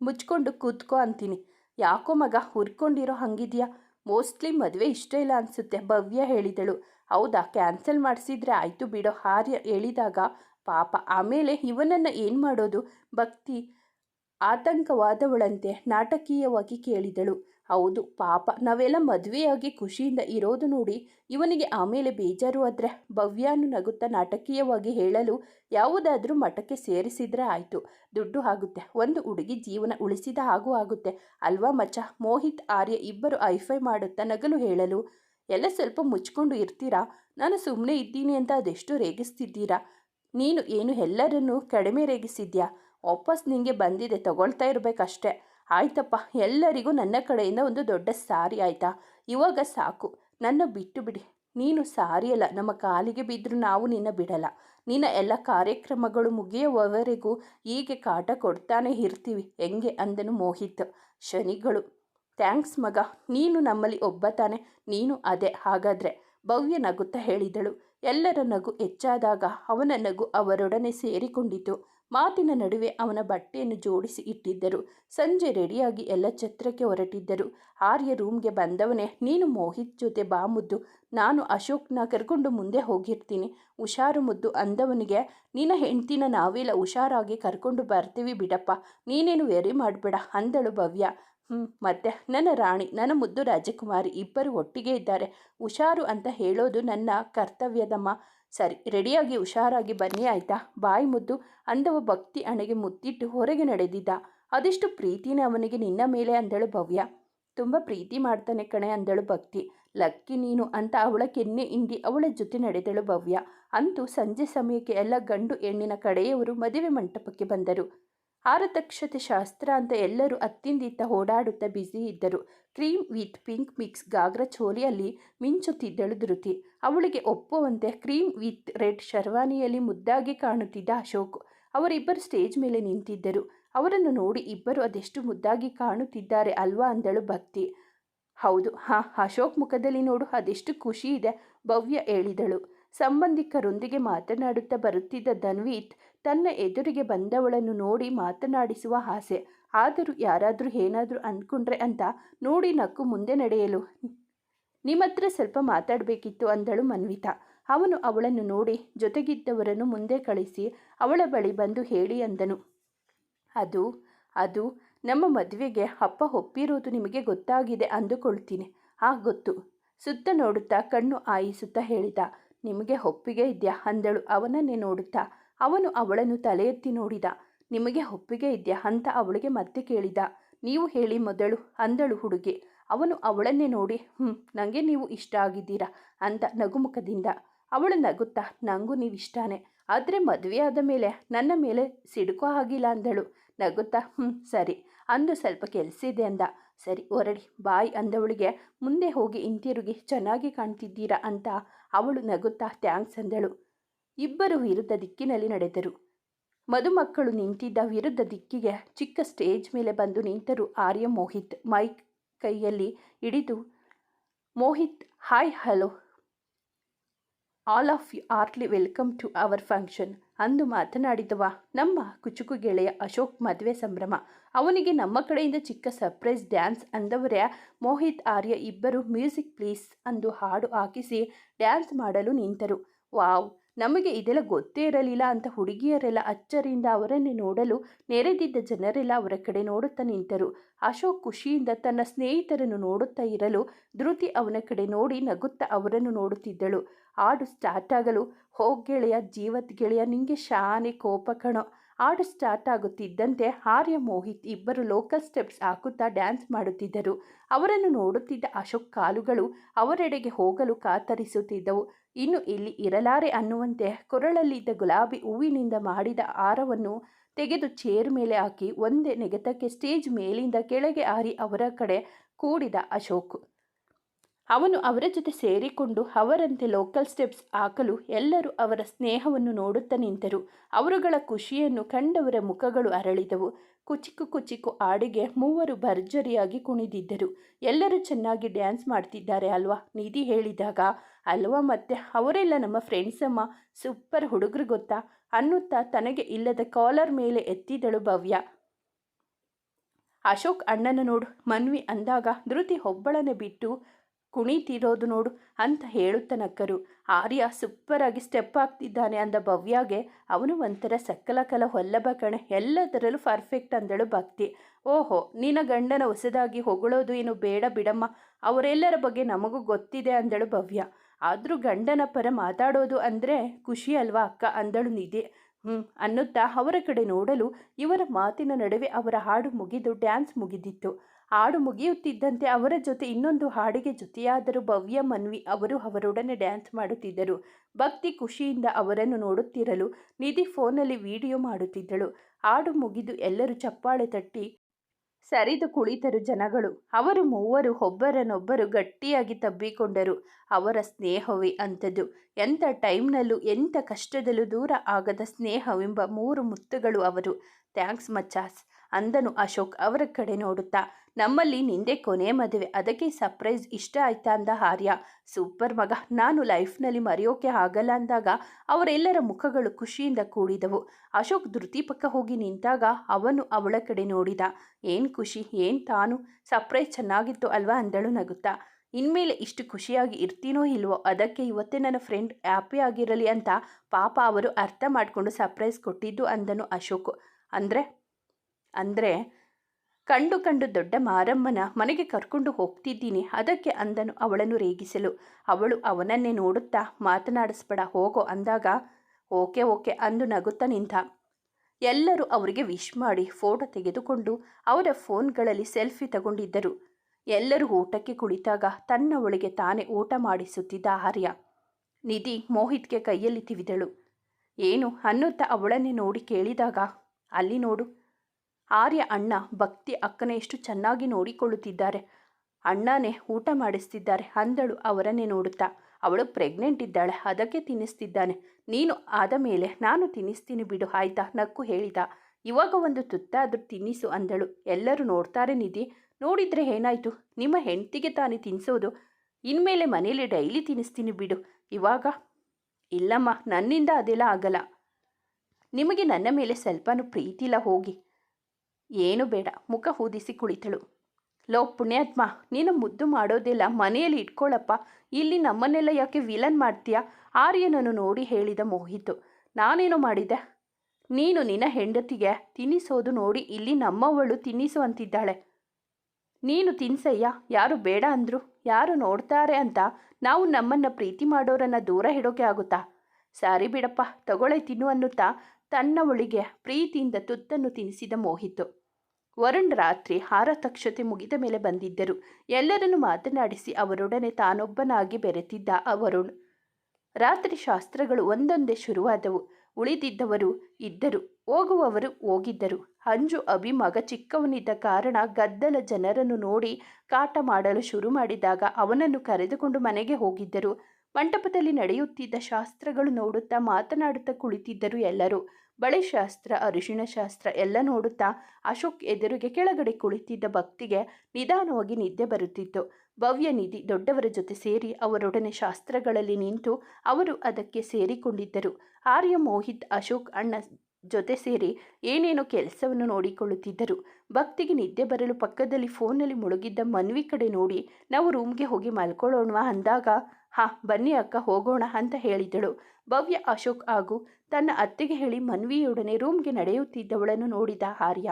ಮುಚ್ಕೊಂಡು ಕೂತ್ಕೋ ಅಂತೀನಿ. ಯಾಕೋ ಮಗ ಹುರ್ಕೊಂಡಿರೋ ಹಂಗಿದೆಯಾ? ಮೋಸ್ಟ್ಲಿ ಮದುವೆ ಇಷ್ಟ ಇಲ್ಲ ಅನಿಸುತ್ತೆ, ಭವ್ಯ ಹೇಳಿದಳು. ಹೌದಾ? ಕ್ಯಾನ್ಸಲ್ ಮಾಡಿಸಿದ್ರೆ ಆಯಿತು ಬಿಡೋ ಹಾರ್ಯ ಹೇಳಿದಾಗ ಪಾಪ. ಆಮೇಲೆ ಇವನನ್ನು ಏನು ಮಾಡೋದು? ಭಕ್ತಿ ಆತಂಕವಾದವಳಂತೆ ನಾಟಕೀಯವಾಗಿ ಕೇಳಿದಳು. ಹೌದು, ಪಾಪ. ನಾವೆಲ್ಲ ಮದುವೆಯಾಗಿ ಖುಷಿಯಿಂದ ಇರೋದು ನೋಡಿ ಇವನಿಗೆ ಆಮೇಲೆ ಬೇಜಾರು ಆದರೆ ಭವ್ಯಾನು ನಗುತ್ತಾ ನಾಟಕೀಯವಾಗಿ ಹೇಳಲು ಯಾವುದಾದ್ರೂ ಮಠಕ್ಕೆ ಸೇರಿಸಿದ್ರೆ ಆಯಿತು. ದುಡ್ಡು ಆಗುತ್ತೆ. ಒಂದು ಹುಡುಗಿ ಜೀವನ ಉಳಿಸಿದ ಹಾಗೂ ಆಗುತ್ತೆ. ಅಲ್ವಾ ಮಚ ಮೋಹಿತ್, ಆರ್ಯ ಇಬ್ಬರು ಐಫೈ ಮಾಡುತ್ತಾ ನಗಲು ಹೇಳಲು ಎಲ್ಲ ಸ್ವಲ್ಪ ಮುಚ್ಕೊಂಡು ಇರ್ತೀರಾ? ನಾನು ಸುಮ್ಮನೆ ಇದ್ದೀನಿ ಅಂತ ಅದೆಷ್ಟು ರೇಗಿಸ್ತಿದ್ದೀರಾ? ನೀನು ಏನು ಎಲ್ಲರನ್ನೂ ಕಡಿಮೆ ರೇಗಿಸಿದ್ಯಾ? ವಾಪಸ್ ನಿನಗೆ ಬಂದಿದೆ, ತಗೊಳ್ತಾ ಇರಬೇಕಷ್ಟೆ. ಆಯ್ತಪ್ಪ, ಎಲ್ಲರಿಗೂ ನನ್ನ ಕಡೆಯಿಂದ ಒಂದು ದೊಡ್ಡ ಸಾರಿ ಆಯ್ತಾ? ಇವಾಗ ಸಾಕು. ನನ್ನ ಬಿಟ್ಟು ಬಿಡಿ. ನೀನು ಸಾರಿಯಲ್ಲ ನಮ್ಮ ಕಾಲಿಗೆ ಬಿದ್ದರೂ ನಾವು ನಿನ್ನ ಬಿಡಲ್ಲ. ನಿನ್ನ ಎಲ್ಲ ಕಾರ್ಯಕ್ರಮಗಳು ಮುಗಿಯುವವರೆಗೂ ಹೀಗೆ ಕಾಟ ಕೊಡ್ತಾನೆ ಇರ್ತೀವಿ. ಹೆಂಗೆ? ಅಂದನು ಮೋಹಿತ್. ಶನಿಗಳು. ಥ್ಯಾಂಕ್ಸ್ ಮಗ, ನೀನು ನಮ್ಮಲ್ಲಿ ಒಬ್ಬ ತಾನೆ, ನೀನು ಅದೇ, ಹಾಗಾದರೆ ಭವ್ಯ ನಗುತ್ತಾ ಹೇಳಿದಳು. ಎಲ್ಲರ ನಗು ಹೆಚ್ಚಾದಾಗ ಅವನ ನಗು ಅವರೊಡನೆ ಸೇರಿಕೊಂಡಿತು. ಮಾತಿನ ನಡುವೆ ಅವನ ಬಟ್ಟೆಯನ್ನು ಜೋಡಿಸಿ ಇಟ್ಟಿದ್ದರು. ಸಂಜೆ ರೆಡಿಯಾಗಿ ಎಲ್ಲ ಛತ್ರಕ್ಕೆ ಹೊರಟಿದ್ದರು. ಆರ್ಯ ರೂಮ್ಗೆ ಬಂದವನೇ, ನೀನು ಮೋಹಿತ್ ಜೊತೆ ಬಾ ಮುದ್ದು, ನಾನು ಅಶೋಕ್ನ ಕರ್ಕೊಂಡು ಮುಂದೆ ಹೋಗಿರ್ತೀನಿ. ಹುಷಾರು ಮುದ್ದು ಅಂದವನಿಗೆ, ನಿನ್ನ ಹೆಂಡ್ತಿನ ನಾವೆಲ್ಲ ಹುಷಾರಾಗಿ ಕರ್ಕೊಂಡು ಬರ್ತೀವಿ ಬಿಡಪ್ಪ, ನೀನೇನು ವೆರಿ ಮಾಡಬೇಡ ಅಂದಳು ಭವ್ಯ. ಮತ್ತೆ ನನ್ನ ರಾಣಿ, ನನ್ನ ಮುದ್ದು ರಾಜಕುಮಾರಿ ಇಬ್ಬರು ಒಟ್ಟಿಗೆ ಇದ್ದಾರೆ. ಹುಷಾರು ಅಂತ ಹೇಳೋದು ನನ್ನ ಕರ್ತವ್ಯದಮ್ಮ. ಸರಿ, ರೆಡಿಯಾಗಿ ಹುಷಾರಾಗಿ ಬನ್ನಿ ಆಯ್ತಾ? ಬಾಯಿ ಮುದ್ದು ಅಂದವ ಭಕ್ತಿ ಅಣೆಗೆ ಮುತ್ತಿಟ್ಟು ಹೊರಗೆ ನಡೆದಿದ್ದ. ಅದೆಷ್ಟು ಪ್ರೀತಿನೇ ಅವನಿಗೆ ನಿನ್ನ ಮೇಲೆ ಅಂದಳು ಭವ್ಯ. ತುಂಬ ಪ್ರೀತಿ ಮಾಡ್ತಾನೆ ಕಣೆ ಅಂದಳು ಭಕ್ತಿ. ಲಕ್ಕಿ ನೀನು ಅಂತ ಅವಳ ಕೆನ್ನೆ ಇಂಡಿ ಅವಳ ಜೊತೆ ನಡೆದಳು ಭವ್ಯ. ಅಂತೂ ಸಂಜೆ ಸಮಯಕ್ಕೆ ಎಲ್ಲ ಗಂಡು ಹೆಣ್ಣಿನ ಕಡೆಯವರು ಮದುವೆ ಮಂಟಪಕ್ಕೆ ಬಂದರು. ಆರತಕ್ಷತೆ ಶಾಸ್ತ್ರ ಅಂತ ಎಲ್ಲರೂ ಅತ್ತಿಂದಿತ್ತ ಓಡಾಡುತ್ತಾ ಬ್ಯುಸಿ ಇದ್ದರು. ಕ್ರೀಮ್ ವಿತ್ ಪಿಂಕ್ ಮಿಕ್ಸ್ ಗಾಗ್ರ ಚೋಲಿಯಲ್ಲಿ ಮಿಂಚುತ್ತಿದ್ದಳು ಧೃತಿ ಅವಳಿಗೆ ಒಪ್ಪುವಂತೆ ಕ್ರೀಮ್ ವಿತ್ ರೆಡ್ ಶರ್ವಾನಿಯಲ್ಲಿ ಮುದ್ದಾಗಿ ಕಾಣುತ್ತಿದ್ದ ಅಶೋಕ್, ಅವರಿಬ್ಬರು ಸ್ಟೇಜ್ ಮೇಲೆ ನಿಂತಿದ್ದರು. ಅವರನ್ನು ನೋಡಿ ಇಬ್ಬರು ಅದೆಷ್ಟು ಮುದ್ದಾಗಿ ಕಾಣುತ್ತಿದ್ದಾರೆ ಅಲ್ವಾ ಅಂದಳು ಭಕ್ತಿ. ಹೌದು, ಹಾಂ, ಅಶೋಕ್ ಮುಖದಲ್ಲಿ ನೋಡು, ಅದೆಷ್ಟು ಖುಷಿ ಇದೆ, ಭವ್ಯ ಹೇಳಿದಳು. ಸಂಬಂಧಿಕರೊಂದಿಗೆ ಮಾತನಾಡುತ್ತಾ ಬರುತ್ತಿದ್ದ ಧನ್ವೀತ್ ತನ್ನ ಎದುರಿಗೆ ಬಂದವಳನ್ನು ನೋಡಿ ಮಾತನಾಡಿಸುವ ಆಸೆ. ಆದರೂ ಯಾರಾದರೂ ಏನಾದರೂ ಅಂದ್ಕೊಂಡ್ರೆ ಅಂತ ನೋಡಿ ನಕ್ಕು ಮುಂದೆ ನಡೆಯಲು. ನಿಮ್ಮತ್ರ ಸ್ವಲ್ಪ ಮಾತಾಡಬೇಕಿತ್ತು ಅಂದಳು ಮನ್ವಿತಾ. ಅವನು ಅವಳನ್ನು ನೋಡಿ ಜೊತೆಗಿದ್ದವರನ್ನು ಮುಂದೆ ಕಳಿಸಿ ಅವಳ ಬಳಿ ಬಂದು ಹೇಳಿ ಅಂದನು. ಅದು ಅದು ನಮ್ಮ ಮದುವೆಗೆ ಅಪ್ಪ ಒಪ್ಪಿರೋದು ನಿಮಗೆ ಗೊತ್ತಾಗಿದೆ ಅಂದುಕೊಳ್ತೀನಿ. ಆ ಗೊತ್ತು. ಸುತ್ತ ನೋಡುತ್ತಾ ಕಣ್ಣು ಆಯಿಸುತ್ತಾ ಹೇಳಿದ. ನಿಮಗೆ ಒಪ್ಪಿಗೆ ಇದೆಯಾ? ಅಂದಳು ಅವನನ್ನೇ ನೋಡುತ್ತಾ. ಅವನು ಅವಳನ್ನು ತಲೆ ಎತ್ತಿ ನೋಡಿದ. ನಿಮಗೆ ಒಪ್ಪಿಗೆ ಇದೆಯಾ? ಅಂತ ಅವಳಿಗೆ ಮತ್ತೆ ಕೇಳಿದ. ನೀವು ಹೇಳಿ ಮೊದಲು, ಅಂದಳು ಹುಡುಗಿ. ಅವನು ಅವಳನ್ನೇ ನೋಡಿ ಹ್ಞೂ ನನಗೆ ನೀವು ಇಷ್ಟ ಆಗಿದ್ದೀರಾ? ಅಂತ ನಗುಮುಖದಿಂದ. ಅವಳು ನಗುತ್ತಾ ನನಗೂ ನೀವು ಇಷ್ಟಾನೆ. ಆದರೆ ಮದುವೆಯಾದ ಮೇಲೆ ನನ್ನ ಮೇಲೆ ಸಿಡುಕೋ ಆಗಿಲ್ಲ ಅಂದಳು. ನಗುತ್ತಾ ಹ್ಞೂ ಸರಿ. ಅಂದು ಸ್ವಲ್ಪ ಕೆಲಸ ಇದೆ, ಅಂದ. ಸರಿ, ಹೊರಡಿ. ಬಾಯ್, ಅಂದವಳಿಗೆ, ಮುಂದೆ ಹೋಗಿ ಹಿಂತಿರುಗಿ, ಚೆನ್ನಾಗಿ ಕಾಣ್ತಿದ್ದೀರಾ? ಅಂತ ಅವಳು ನಗುತ್ತಾ, ಥ್ಯಾಂಕ್ಸ್, ಅಂದಳು. ಇಬ್ಬರು ವಿರುದ್ಧ ದಿಕ್ಕಿನಲ್ಲಿ ನಡೆದರು. ಮದುಮಕ್ಕಳು ನಿಂತಿದ್ದ ವಿರುದ್ಧ ದಿಕ್ಕಿಗೆ ಚಿಕ್ಕ ಸ್ಟೇಜ್ ಮೇಲೆ ಬಂದು ನಿಂತರು ಆರ್ಯ, ಮೋಹಿತ್. ಮೈಕ್ ಕೈಯಲ್ಲಿ ಹಿಡಿದು, Mohit, hi, hello. All of you early welcome to our function ಅಂದು ಮಾತನಾಡಿದವ ನಮ್ಮ ಕುಚುಕು ಗೆಳೆಯ ಅಶೋಕ್ ಮದುವೆ ಸಂಭ್ರಮ. ಅವನಿಗೆ ನಮ್ಮ ಕಡೆಯಿಂದ ಚಿಕ್ಕ ಸರ್ಪ್ರೈಸ್ ಡ್ಯಾನ್ಸ್ ಅಂದವರೇ ಮೋಹಿತ್, ಆರ್ಯ ಇಬ್ಬರು ಮ್ಯೂಸಿಕ್ ಪ್ಲೀಸ್ ಅಂದು ಹಾಡು ಹಾಕಿಸಿ ಡ್ಯಾನ್ಸ್ ಮಾಡಲು ನಿಂತರು. ವಾವ್! ನಮಗೆ ಇದೆಲ್ಲ ಗೊತ್ತೇ ಇರಲಿಲ್ಲ ಅಂತ ಹುಡುಗಿಯರೆಲ್ಲ ಅಚ್ಚರಿಯಿಂದ ಅವರನ್ನೇ ನೋಡಲು ನೆರೆದಿದ್ದ ಜನರೆಲ್ಲ ಅವರ ಕಡೆ ನೋಡುತ್ತಾ ನಿಂತರು. ಅಶೋಕ್ ಖುಷಿಯಿಂದ ತನ್ನ ಸ್ನೇಹಿತರನ್ನು ನೋಡುತ್ತಾ ಇರಲು ಧೃತಿ ಅವನ ಕಡೆ ನೋಡಿ ನಗುತ್ತಾ ಅವರನ್ನು ನೋಡುತ್ತಿದ್ದಳು. ಹಾಡು ಸ್ಟಾರ್ಟ್ ಆಗಲು ಹೋಗ್ ಗೆಳೆಯ, ಜೀವತ್ ಗೆಳೆಯ, ನಿಂಗೆ ಶಾನೆ ಕೋಪ ಕಣೋ. ಹಾಡು ಸ್ಟಾರ್ಟ್ ಆಗುತ್ತಿದ್ದಂತೆ ಆರ್ಯ, ಮೋಹಿತ್ ಇಬ್ಬರು ಲೋಕಲ್ ಸ್ಟೆಪ್ಸ್ ಹಾಕುತ್ತಾ ಡ್ಯಾನ್ಸ್ ಮಾಡುತ್ತಿದ್ದರು. ಅವರನ್ನು ನೋಡುತ್ತಿದ್ದ ಅಶೋಕ್ ಕಾಲುಗಳು ಅವರೆಡೆಗೆ ಹೋಗಲು ಕಾತರಿಸುತ್ತಿದ್ದವು. ಇನ್ನು ಇಲ್ಲಿ ಇರಲಾರೆ ಅನ್ನುವಂತೆ ಕೊರಳಲ್ಲಿದ್ದ ಗುಲಾಬಿ ಹೂವಿನಿಂದ ಮಾಡಿದ ಹಾರವನ್ನು ತೆಗೆದು ಚೇರ್ ಮೇಲೆ ಹಾಕಿ, ಒಂದೇ ನೆಗೆತಕ್ಕೆ ಸ್ಟೇಜ್ ಮೇಲಿಂದ ಕೆಳಗೆ ಹಾರಿ ಅವರ ಕಡೆ ಕೂಡಿದ ಅಶೋಕ್. ಅವನು ಅವರ ಜೊತೆ ಸೇರಿಕೊಂಡು ಅವರಂತೆ ಲೋಕಲ್ ಸ್ಟೆಪ್ಸ್ ಹಾಕಲು ಎಲ್ಲರೂ ಅವರ ಸ್ನೇಹವನ್ನು ನೋಡುತ್ತಾ ನಿಂತರು. ಅವರುಗಳ ಖುಷಿಯನ್ನು ಕಂಡವರ ಮುಖಗಳು ಅರಳಿದವು. ಕುಚಿಕು ಕುಚಿಕು ಆಡಿಗೆ ಮೂವರು ಭರ್ಜರಿಯಾಗಿ ಕುಣಿದಿದ್ದರು. ಎಲ್ಲರೂ ಚೆನ್ನಾಗಿ ಡ್ಯಾನ್ಸ್ ಮಾಡ್ತಿದ್ದಾರೆ ಅಲ್ವಾ? ನಿಧಿ ಹೇಳಿದಾಗ, ಅಲ್ವಾ ಮತ್ತೆ? ಅವರೆಲ್ಲ ನಮ್ಮ ಫ್ರೆಂಡ್ಸ್ ಅಮ್ಮ. ಸೂಪರ್ ಹುಡುಗರು ಗೊತ್ತಾ? ಅನ್ನುತ್ತಾ ತನಗೆ ಇಲ್ಲದ ಕಾಲರ್ ಮೇಲೆ ಎತ್ತಿದಳು ಭವ್ಯ. ಅಶೋಕ್ ಅಣ್ಣನ ನೋಡು. ಮನ್ವಿ ಅಂದಾಗ ಧೃತಿ ಒಬ್ಬಳನೆ ಬಿಟ್ಟು ಕುಣಿತಿರೋದು ನೋಡು ಅಂತ ಹೇಳುತ್ತ ನಕ್ಕರು. ಆರ್ಯ ಸೂಪರಾಗಿ ಸ್ಟೆಪ್ ಆಗ್ತಿದ್ದಾನೆ ಅಂದ ಭವ್ಯಾಗೆ, ಅವನು ಒಂಥರ ಸಕ್ಕಲ ಕಲ ಹೊಲ್ಲಬ ಕಣೆ, ಎಲ್ಲದರಲ್ಲೂ ಪರ್ಫೆಕ್ಟ್ ಅಂದಳು ಭಕ್ತಿ. ಓಹೋ, ನಿನ್ನ ಗಂಡನ ಹೊಸದಾಗಿ ಹೊಗಳೋದು ಏನು ಬೇಡ ಬಿಡಮ್ಮ, ಅವರೆಲ್ಲರ ಬಗ್ಗೆ ನಮಗೂ ಗೊತ್ತಿದೆ ಅಂದಳು ಭವ್ಯ. ಆದರೂ ಗಂಡನ ಪರ ಮಾತಾಡೋದು ಅಂದರೆ ಖುಷಿ ಅಲ್ವಾ ಅಕ್ಕ ಅಂದಳು ನಿಧಿ. ಹ್ಞೂ ಅನ್ನುತ್ತಾ ಅವರ ಕಡೆ ನೋಡಲು ಇವರ ಮಾತಿನ ನಡುವೆ ಅವರ ಹಾಡು ಮುಗಿದು ಡ್ಯಾನ್ಸ್ ಮುಗಿದಿತ್ತು. ಹಾಡು ಮುಗಿಯುತ್ತಿದ್ದಂತೆ ಅವರ ಜೊತೆ ಇನ್ನೊಂದು ಹಾಡಿಗೆ ಜೊತೆಯಾದರೂ ಭವ್ಯ ಮನ್ವಿ ಅವರು ಅವರೊಡನೆ ಡ್ಯಾನ್ಸ್ ಮಾಡುತ್ತಿದ್ದರು. ಭಕ್ತಿ ಖುಷಿಯಿಂದ ಅವರನ್ನು ನೋಡುತ್ತಿರಲು ನಿಧಿ ಫೋನಲ್ಲಿ ವಿಡಿಯೋ ಮಾಡುತ್ತಿದ್ದಳು. ಹಾಡು ಮುಗಿದು ಎಲ್ಲರೂ ಚಪ್ಪಾಳೆ ತಟ್ಟಿ ಸರಿದು ಕುಳಿತರು ಜನಗಳು. ಅವರು ಮೂವರು ಒಬ್ಬರನ್ನೊಬ್ಬರು ಗಟ್ಟಿಯಾಗಿ ತಬ್ಬಿಕೊಂಡರು. ಅವರ ಸ್ನೇಹವೇ ಅಂಥದ್ದು. ಎಂಥ ಟೈಮ್ನಲ್ಲೂ ಎಂಥ ಕಷ್ಟದಲ್ಲೂ ದೂರ ಆಗದ ಸ್ನೇಹವೆಂಬ ಮೂರು ಮುತ್ತುಗಳು ಅವರು. ಥ್ಯಾಂಕ್ಸ್ ಮಚ್ಚಾಸ್. ಅಂದನು ಅಶೋಕ್ ಅವರ ಕಡೆ ನೋಡುತ್ತಾ. ನಮ್ಮಲ್ಲಿ ನಿಂದೆ ಕೊನೆ ಮದುವೆ. ಅದಕ್ಕೆ ಸರ್ಪ್ರೈಸ್ ಇಷ್ಟ ಆಯ್ತಾ ಅಂದ ಆರ್ಯ. ಸೂಪರ್ ಮಗ. ನಾನು ಲೈಫ್ನಲ್ಲಿ ಮರೆಯೋಕೆ ಆಗಲ್ಲ ಅಂದಾಗ ಅವರೆಲ್ಲರ ಮುಖಗಳು ಖುಷಿಯಿಂದ ಕೂಡಿದವು. ಅಶೋಕ್ ಧೃತಿ ಪಕ್ಕ ಹೋಗಿ ನಿಂತಾಗ ಅವನು ಅವಳ ಕಡೆ ನೋಡಿದ. ಏನು ಖುಷಿ, ಏನು ತಾನು? ಸರ್ಪ್ರೈಸ್ ಚೆನ್ನಾಗಿತ್ತು ಅಲ್ವಾ ಅಂದಳು ನಗುತ್ತಾ. ಇನ್ಮೇಲೆ ಇಷ್ಟು ಖುಷಿಯಾಗಿ ಇರ್ತೀನೋ ಇಲ್ವೋ, ಅದಕ್ಕೆ ಇವತ್ತೇ ನನ್ನ ಫ್ರೆಂಡ್ ಹ್ಯಾಪಿ ಆಗಿರಲಿ ಅಂತ ಪಾಪ ಅವರು ಅರ್ಥ ಮಾಡಿಕೊಂಡು ಸರ್ಪ್ರೈಸ್ ಕೊಟ್ಟಿದ್ದು ಅಂದನು ಅಶೋಕ್. ಅಂದರೆ ಅಂದರೆ, ಕಂಡು ಕಂಡು ದೊಡ್ಡ ಮಾರಮ್ಮನ ಮನೆಗೆ ಕರ್ಕೊಂಡು ಹೋಗ್ತಿದ್ದೀನಿ. ಅದಕ್ಕೆ ಅಂದನು ಅವಳನ್ನು ರೇಗಿಸಲು. ಅವಳು ಅವನನ್ನೇ ನೋಡುತ್ತಾ, ಮಾತನಾಡಿಸ್ಬೇಡ, ಹೋಗೋ ಅಂದಾಗ, ಓಕೆ ಓಕೆ ಅಂದು ನಗುತ್ತಾ ನಿಂತ ಎಲ್ಲರೂ ಅವರಿಗೆ ವಿಶ್ ಮಾಡಿ ಫೋಟೋ ತೆಗೆದುಕೊಂಡು ಅವರ ಫೋನ್ಗಳಲ್ಲಿ ಸೆಲ್ಫಿ ತಗೊಂಡಿದ್ದರು. ಎಲ್ಲರೂ ಊಟಕ್ಕೆ ಕುಳಿತಾಗ ತನ್ನ ಒಳಗೆ ತಾನೇ ಊಟ ಮಾಡಿಸುತ್ತಿದ್ದ ಆರ್ಯ. ನಿಧಿ ಮೋಹಿತ್ಗೆ ಕೈಯಲ್ಲಿ ತಿವಿದಳು. ಏನು? ಅನ್ನುತ್ತಾ ಅವಳನ್ನೇ ನೋಡಿ ಕೇಳಿದಾಗ, ಅಲ್ಲಿ ನೋಡು. ಆರ್ಯ ಅಣ್ಣ ಭಕ್ತಿ ಅಕ್ಕನೇ ಎಷ್ಟು ಚೆನ್ನಾಗಿ ನೋಡಿಕೊಳ್ಳುತ್ತಿದ್ದಾರೆ. ಅಣ್ಣನೇ ಊಟ ಮಾಡಿಸ್ತಿದ್ದಾರೆ, ಅಂದಳು ಅವರನ್ನೇ ನೋಡುತ್ತಾ. ಅವಳು ಪ್ರೆಗ್ನೆಂಟ್ ಇದ್ದಾಳೆ, ಅದಕ್ಕೆ ತಿನ್ನಿಸ್ತಿದ್ದಾನೆ. ನೀನು ಆದ ಮೇಲೆ ನಾನು ತಿನ್ನಿಸ್ತೀನಿ ಬಿಡು, ಆಯ್ತಾ? ನಕ್ಕು ಹೇಳಿದ. ಇವಾಗ ಒಂದು ತುತ್ತಾದರೂ ತಿನ್ನಿಸು ಅಂದಳು. ಎಲ್ಲರೂ ನೋಡ್ತಾರೆ ನಿಧಿ. ನೋಡಿದರೆ ಏನಾಯಿತು? ನಿಮ್ಮ ಹೆಂಡತಿಗೆ ತಾನೇ ತಿನ್ನಿಸೋದು ಇನ್ಮೇಲೆ ಮನೇಲಿ ಡೈಲಿ ತಿನ್ನಿಸ್ತೀನಿ ಬಿಡು. ಇವಾಗ? ಇಲ್ಲಮ್ಮ, ನನ್ನಿಂದ ಅದೆಲ್ಲ ಆಗಲ್ಲ. ನಿಮಗೆ ನನ್ನ ಮೇಲೆ ಸ್ವಲ್ಪನೂ ಪ್ರೀತಿಲ್ಲ ಹೋಗಿ. ಏನು ಬೇಡ. ಮುಖ ಹೂದಿಸಿ ಕುಳಿತಳು. ಲೋ, ಪುಣ್ಯಾತ್ಮ, ನೀನು ಮುದ್ದು ಮಾಡೋದಿಲ್ಲ ಮನೆಯಲ್ಲಿ ಇಟ್ಕೊಳ್ಳಪ್ಪ ಇಲ್ಲಿ ನಮ್ಮನ್ನೆಲ್ಲ ಯಾಕೆ ವಿಲನ್ ಮಾಡ್ತೀಯ? ಆರ್ಯನನ್ನು ನೋಡಿ ಹೇಳಿದ ಮೋಹಿತು. ನಾನೇನು ಮಾಡಿದೆ? ನೀನು ನಿನ್ನ ಹೆಂಡತಿಗೆ ತಿನ್ನಿಸೋದು ನೋಡಿ ಇಲ್ಲಿ ನಮ್ಮವಳು ತಿನ್ನಿಸು ಅಂತಿದ್ದಾಳೆ. ನೀನು ತಿನ್ಸಯ್ಯ? ಯಾರು ಬೇಡ ಅಂದರು? ಯಾರು ನೋಡ್ತಾರೆ ಅಂತ ನಾವು ನಮ್ಮನ್ನು ಪ್ರೀತಿ ಮಾಡೋರನ್ನು ದೂರ ಹಿಡೋಕೆ ಆಗುತ್ತಾ? ಸಾರಿ ಬಿಡಪ್ಪ, ತಗೊಳ್ಳೆ ತಿನ್ನು ಅನ್ನುತ್ತಾ ತನ್ನವಳಿಗೆ ಪ್ರೀತಿಯಿಂದ ತುತ್ತನ್ನು ತಿನ್ನಿಸಿದ ಮೋಹಿತು. ವರುಣ್ ರಾತ್ರಿ ಹಾರತಕ್ಷತೆ ಮುಗಿದ ಮೇಲೆ ಬಂದಿದ್ದರು. ಎಲ್ಲರನ್ನು ಮಾತನಾಡಿಸಿ ಅವರೊಡನೆ ತಾನೊಬ್ಬನಾಗಿ ಬೆರೆತಿದ್ದ ವರುಣ್. ರಾತ್ರಿ ಶಾಸ್ತ್ರಗಳು ಒಂದೊಂದೇ ಶುರುವಾದವು. ಉಳಿದಿದ್ದವರು ಇದ್ದರು. ಹೋಗುವವರು ಹೋಗಿದ್ದರು. ಅಂಜು ಅಭಿ ಮಗ ಚಿಕ್ಕವನಿದ್ದ ಕಾರಣ ಗದ್ದಲ ಜನರನ್ನು ನೋಡಿ ಕಾಟ ಮಾಡಲು ಶುರು ಮಾಡಿದಾಗ ಅವನನ್ನು ಕರೆದುಕೊಂಡು ಮನೆಗೆ ಹೋಗಿದ್ದರು. ಮಂಟಪದಲ್ಲಿ ನಡೆಯುತ್ತಿದ್ದ ಶಾಸ್ತ್ರಗಳು ನೋಡುತ್ತಾ ಮಾತನಾಡುತ್ತಾ ಕುಳಿತಿದ್ದರು ಎಲ್ಲರೂ. ಬಳೆ ಶಾಸ್ತ್ರ ಅರಿಶಿಣ ಶಾಸ್ತ್ರ ಎಲ್ಲ ನೋಡುತ್ತಾ ಅಶೋಕ್ ಎದುರಿಗೆ ಕೆಳಗಡೆ ಕುಳಿತಿದ್ದ ಭಕ್ತಿಗೆ ನಿಧಾನವಾಗಿ ನಿದ್ದೆ ಬರುತ್ತಿತ್ತು. ಭವ್ಯ ನಿಧಿ ದೊಡ್ಡವರ ಜೊತೆ ಸೇರಿ ಅವರೊಡನೆ ಶಾಸ್ತ್ರಗಳಲ್ಲಿ ನಿಂತು ಅವರು ಅದಕ್ಕೆ ಸೇರಿಕೊಂಡಿದ್ದರು. ಆರ್ಯ, ಮೋಹಿತ್, ಅಶೋಕ್ ಅಣ್ಣ ಜೊತೆ ಸೇರಿ ಏನೇನೋ ಕೆಲಸವನ್ನು ನೋಡಿಕೊಳ್ಳುತ್ತಿದ್ದರು. ಭಕ್ತಿಗೆ ನಿದ್ದೆ ಬರಲು ಪಕ್ಕದಲ್ಲಿ ಫೋನಲ್ಲಿ ಮುಳುಗಿದ್ದ ಮನ್ವಿ ಕಡೆ ನೋಡಿ ನಾವು ರೂಮ್ಗೆ ಹೋಗಿ ಮಲ್ಕೊಳ್ಳೋಣ ಅಂದಾಗ ಹಾ, ಬನ್ನಿ ಅಕ್ಕ, ಹೋಗೋಣ ಅಂತ ಹೇಳಿದಳು. ಭವ್ಯ ಅಶೋಕ್ ಹಾಗೂ ತನ್ನ ಅತ್ತೆಗೆ ಹೇಳಿ ಮನ್ವಿಯೊಡನೆ ರೂಮ್ಗೆ ನಡೆಯುತ್ತಿದ್ದವಳನ್ನು ನೋಡಿದ ಆರ್ಯ,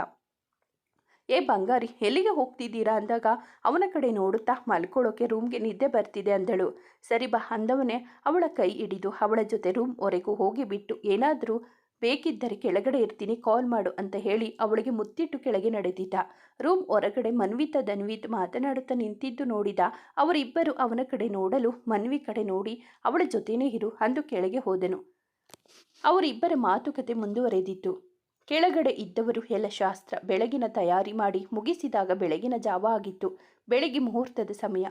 ಏ ಬಂಗಾರಿ, ಎಲ್ಲಿಗೆ ಹೋಗ್ತಿದ್ದೀರಾ? ಅಂದಾಗ ಅವನ ಕಡೆ ನೋಡುತ್ತಾ ಮಲ್ಕೊಳ್ಳೋಕೆ ರೂಮ್ಗೆ ನಿದ್ದೆ ಬರ್ತಿದೆ ಅಂದಳು. ಸರಿ ಬಾ, ಅಂದವನೇ ಅವಳ ಕೈ ಹಿಡಿದು ಅವಳ ಜೊತೆ ರೂಮ್ ಹೋಗಿಬಿಟ್ಟು ಹೋಗಿ ಬಿಟ್ಟು ಏನಾದರೂ ಬೇಕಿದ್ದರೆ ಕೆಳಗಡೆ ಇರ್ತೀನಿ ಕಾಲ್ ಮಾಡು ಅಂತ ಹೇಳಿ ಅವಳಿಗೆ ಮುತ್ತಿಟ್ಟು ಕೆಳಗೆ ನಡೆದಿದ್ದ. ರೂಮ್ ಹೊರಗಡೆ ಮನ್ವಿತ ದನ್ವಿತ್ ಮಾತನಾಡುತ್ತಾ ನಿಂತಿದ್ದು ನೋಡಿದ. ಅವರಿಬ್ಬರು ಅವನ ಕಡೆ ನೋಡಲು ಮನ್ವಿ ಕಡೆ ನೋಡಿ ಅವಳ ಜೊತೆನೇ ಇರು ಅಂದು ಕೆಳಗೆ ಹೋದನು. ಅವರಿಬ್ಬರ ಮಾತುಕತೆ ಮುಂದುವರೆದಿತ್ತು. ಕೆಳಗಡೆ ಇದ್ದವರು ಎಲ್ಲ ಶಾಸ್ತ್ರ, ಬೆಳಗಿನ ತಯಾರಿ ಮಾಡಿ ಮುಗಿಸಿದಾಗ ಬೆಳಗಿನ ಜಾವ ಆಗಿತ್ತು. ಬೆಳಗ್ಗೆ ಮುಹೂರ್ತದ ಸಮಯ.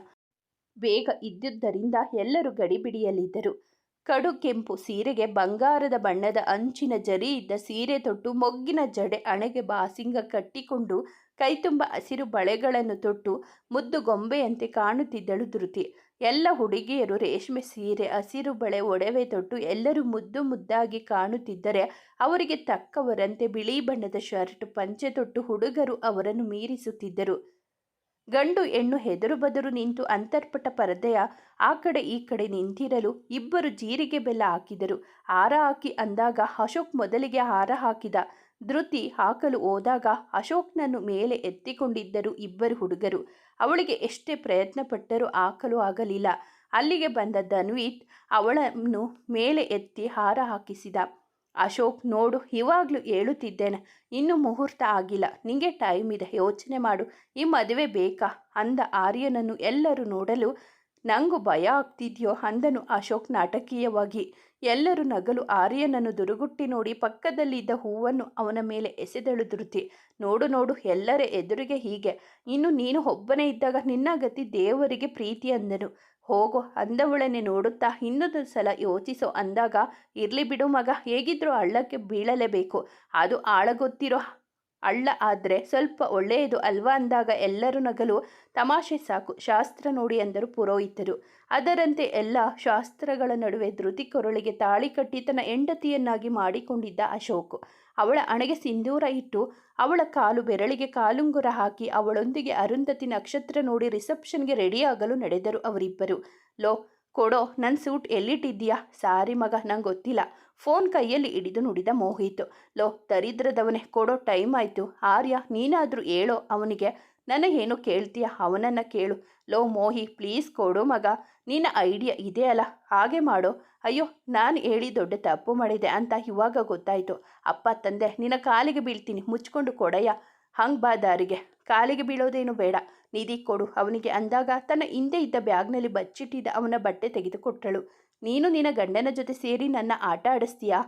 ಬೇಗ ಇದ್ದುದರಿಂದ ಎಲ್ಲರೂ ಗಡಿಬಿಡಿಯಲ್ಲಿದ್ದರು. ಕಡು ಕೆಂಪು ಸೀರೆಗೆ ಬಂಗಾರದ ಬಣ್ಣದ ಅಂಚಿನ ಜರಿ ಇದ್ದ ಸೀರೆ ತೊಟ್ಟು ಮೊಗ್ಗಿನ ಜಡೆ ಅಣೆಗೆ ಬಾಸಿಂಗ ಕಟ್ಟಿಕೊಂಡು ಕೈತುಂಬ ಹಸಿರು ಬಳೆಗಳನ್ನು ತೊಟ್ಟು ಮುದ್ದು ಗೊಂಬೆಯಂತೆ ಕಾಣುತ್ತಿದ್ದಳು ಧೃತಿ. ಎಲ್ಲ ಹುಡುಗಿಯರು ರೇಷ್ಮೆ ಸೀರೆ, ಹಸಿರು ಬಳೆ, ಒಡವೆ ತೊಟ್ಟು ಎಲ್ಲರೂ ಮುದ್ದು ಮುದ್ದಾಗಿ ಕಾಣುತ್ತಿದ್ದರೆ ಅವರಿಗೆ ತಕ್ಕವರಂತೆ ಬಿಳಿ ಬಣ್ಣದ ಶರ್ಟ್, ಪಂಚೆ ತೊಟ್ಟು ಹುಡುಗರು ಅವರನ್ನು ಮೀರಿಸುತ್ತಿದ್ದರು. ಗಂಡು ಹೆಣ್ಣು ಹೆದರು ಬದರು ನಿಂತು ಅಂತರ್ಪಟ ಪರದೆಯ ಆ ಕಡೆ ಈ ಕಡೆ ನಿಂತಿರಲು ಇಬ್ಬರು ಜೀರಿಗೆ ಬೆಲ್ಲ ಹಾಕಿದರು. ಹಾರ ಹಾಕಿ ಅಂದಾಗ ಅಶೋಕ್ ಮೊದಲಿಗೆ ಹಾರ ಹಾಕಿದ. ಧೃತಿ ಹಾಕಲು ಹೋದಾಗ ಅಶೋಕ್ನನ್ನು ಮೇಲೆ ಎತ್ತಿಕೊಂಡಿದ್ದರು ಇಬ್ಬರು ಹುಡುಗರು. ಅವಳಿಗೆ ಎಷ್ಟೇ ಪ್ರಯತ್ನ ಪಟ್ಟರೂ ಹಾಕಲು ಆಗಲಿಲ್ಲ. ಅಲ್ಲಿಗೆ ಬಂದ ಧನ್ವೀತ್ ಅವಳನ್ನು ಮೇಲೆ ಎತ್ತಿ ಹಾರ ಹಾಕಿಸಿದ. ಅಶೋಕ್, ನೋಡು, ಇವಾಗಲೂ ಹೇಳುತ್ತಿದ್ದೇನೆ. ಇನ್ನು ಮುಹೂರ್ತ ಆಗಿಲ್ಲ. ನಿಂಗೆ ಟೈಮ್ ಇದೆ. ಯೋಚನೆ ಮಾಡು. ಈ ಮದುವೆ ಬೇಕಾ? ಅಂದ ಆರ್ಯನನ್ನು ಎಲ್ಲರೂ ನೋಡಲು ನಂಗೂ ಭಯ ಆಗ್ತಿದ್ಯೋ ಅಂದನು ಅಶೋಕ್ ನಾಟಕೀಯವಾಗಿ. ಎಲ್ಲರೂ ನಗಲು ಆರ್ಯನನ್ನು ದುರುಗುಟ್ಟಿ ನೋಡಿ ಪಕ್ಕದಲ್ಲಿದ್ದ ಹೂವನ್ನು ಅವನ ಮೇಲೆ ಎಸೆದಳು ಧೃತಿ. ನೋಡು ನೋಡು, ಎಲ್ಲರ ಎದುರಿಗೆ ಹೀಗೆ. ಇನ್ನು ನೀನು ಒಬ್ಬನೇ ಇದ್ದಾಗ ನಿನ್ನ ಗತಿ ದೇವರಿಗೆ ಪ್ರೀತಿ ಅಂದನು. ಹೋಗೋ, ಅಂದವಳನ್ನೇ ನೋಡುತ್ತಾ ಇನ್ನೊಂದು ಸಲ ಯೋಚಿಸೋ. ಅಂದಾಗ, ಇರಲಿ ಬಿಡು ಮಗ, ಹೇಗಿದ್ರೂ ಹಳ್ಳಕ್ಕೆ ಬೀಳಲೇಬೇಕು. ಅದು ಆಳಗೊತ್ತಿರೋ ಹಳ್ಳ ಆದರೆ ಸ್ವಲ್ಪ ಒಳ್ಳೆಯದು ಅಲ್ವಾ? ಅಂದಾಗ ಎಲ್ಲರೂ ನಗಲು, ತಮಾಷೆ ಸಾಕು. ಶಾಸ್ತ್ರ ನೋಡಿ ಅಂದರು ಪುರೋಹಿತರು. ಅದರಂತೆ ಎಲ್ಲ ಶಾಸ್ತ್ರಗಳ ನಡುವೆ ಧೃತಿ ಕೊರಳಿಗೆ ತಾಳಿ ಕಟ್ಟಿ ತನ್ನ ಹೆಂಡತಿಯನ್ನಾಗಿ ಮಾಡಿಕೊಂಡಿದ್ದ ಅಶೋಕ್. ಅವಳ ಹಣೆಗೆ ಸಿಂಧೂರ ಇಟ್ಟು ಅವಳ ಕಾಲು ಬೆರಳಿಗೆ ಕಾಲುಂಗುರ ಹಾಕಿ ಅವಳೊಂದಿಗೆ ಅರುಂಧತಿ ನಕ್ಷತ್ರ ನೋಡಿ ರಿಸೆಪ್ಷನ್ಗೆ ರೆಡಿಯಾಗಲು ನಡೆದರು ಅವರಿಬ್ಬರು. ಲೋ, ಕೊಡೋ ನನ್ನ ಸೂಟ್ ಎಲ್ಲಿಟ್ಟಿದ್ದೀಯಾ? ಸಾರಿ ಮಗ, ನಂಗೆ ಗೊತ್ತಿಲ್ಲ. ಫೋನ್ ಕೈಯಲ್ಲಿ ಹಿಡಿದು ನುಡಿದ ಮೋಹಿತು. ಲೋ, ದರಿದ್ರದವನೇ, ಕೊಡೋ ಟೈಮ್ ಆಯಿತು. ಆರ್ಯ, ನೀನಾದರೂ ಹೇಳೋ, ಅವನಿಗೆ ನನಗೇನು ಕೇಳ್ತೀಯ? ಅವನನ್ನು ಕೇಳು. ಲೋ ಮೋಹಿ ಪ್ಲೀಸ್ ಕೊಡು ಮಗ. ನಿನ್ನ ಐಡಿಯಾ ಇದೆ ಅಲ್ಲ? ಹಾಗೆ ಮಾಡು. ಅಯ್ಯೋ, ನಾನು ಹೇಳಿ ದೊಡ್ಡ ತಪ್ಪು ಮಾಡಿದೆ ಅಂತ ಇವಾಗ ಗೊತ್ತಾಯಿತು. ಅಪ್ಪ, ತಂದೆ, ನಿನ್ನ ಕಾಲಿಗೆ ಬೀಳ್ತೀನಿ. ಮುಚ್ಕೊಂಡು ಕೊಡಯ್ಯ. ಹಂಗೆ ಬಾ ದಾರಿಗೆ. ಕಾಲಿಗೆ ಬೀಳೋದೇನು ಬೇಡ. ನಿಧಿ ಕೊಡು. ಅವನಿಗೆ ಅಂದಾಗ ತನ್ನ ಹಿಂದೆ ಇದ್ದ ಬ್ಯಾಗ್ನಲ್ಲಿ ಬಚ್ಚಿಟ್ಟಿದ್ದ ಅವನ ಬಟ್ಟೆ ತೆಗೆದುಕೊಟ್ಟಳು. ನೀನು ನಿನ್ನ ಗಂಡನ ಜೊತೆ ಸೇರಿ ನನ್ನ ಆಟ ಆಡಿಸ್ತೀಯಾ?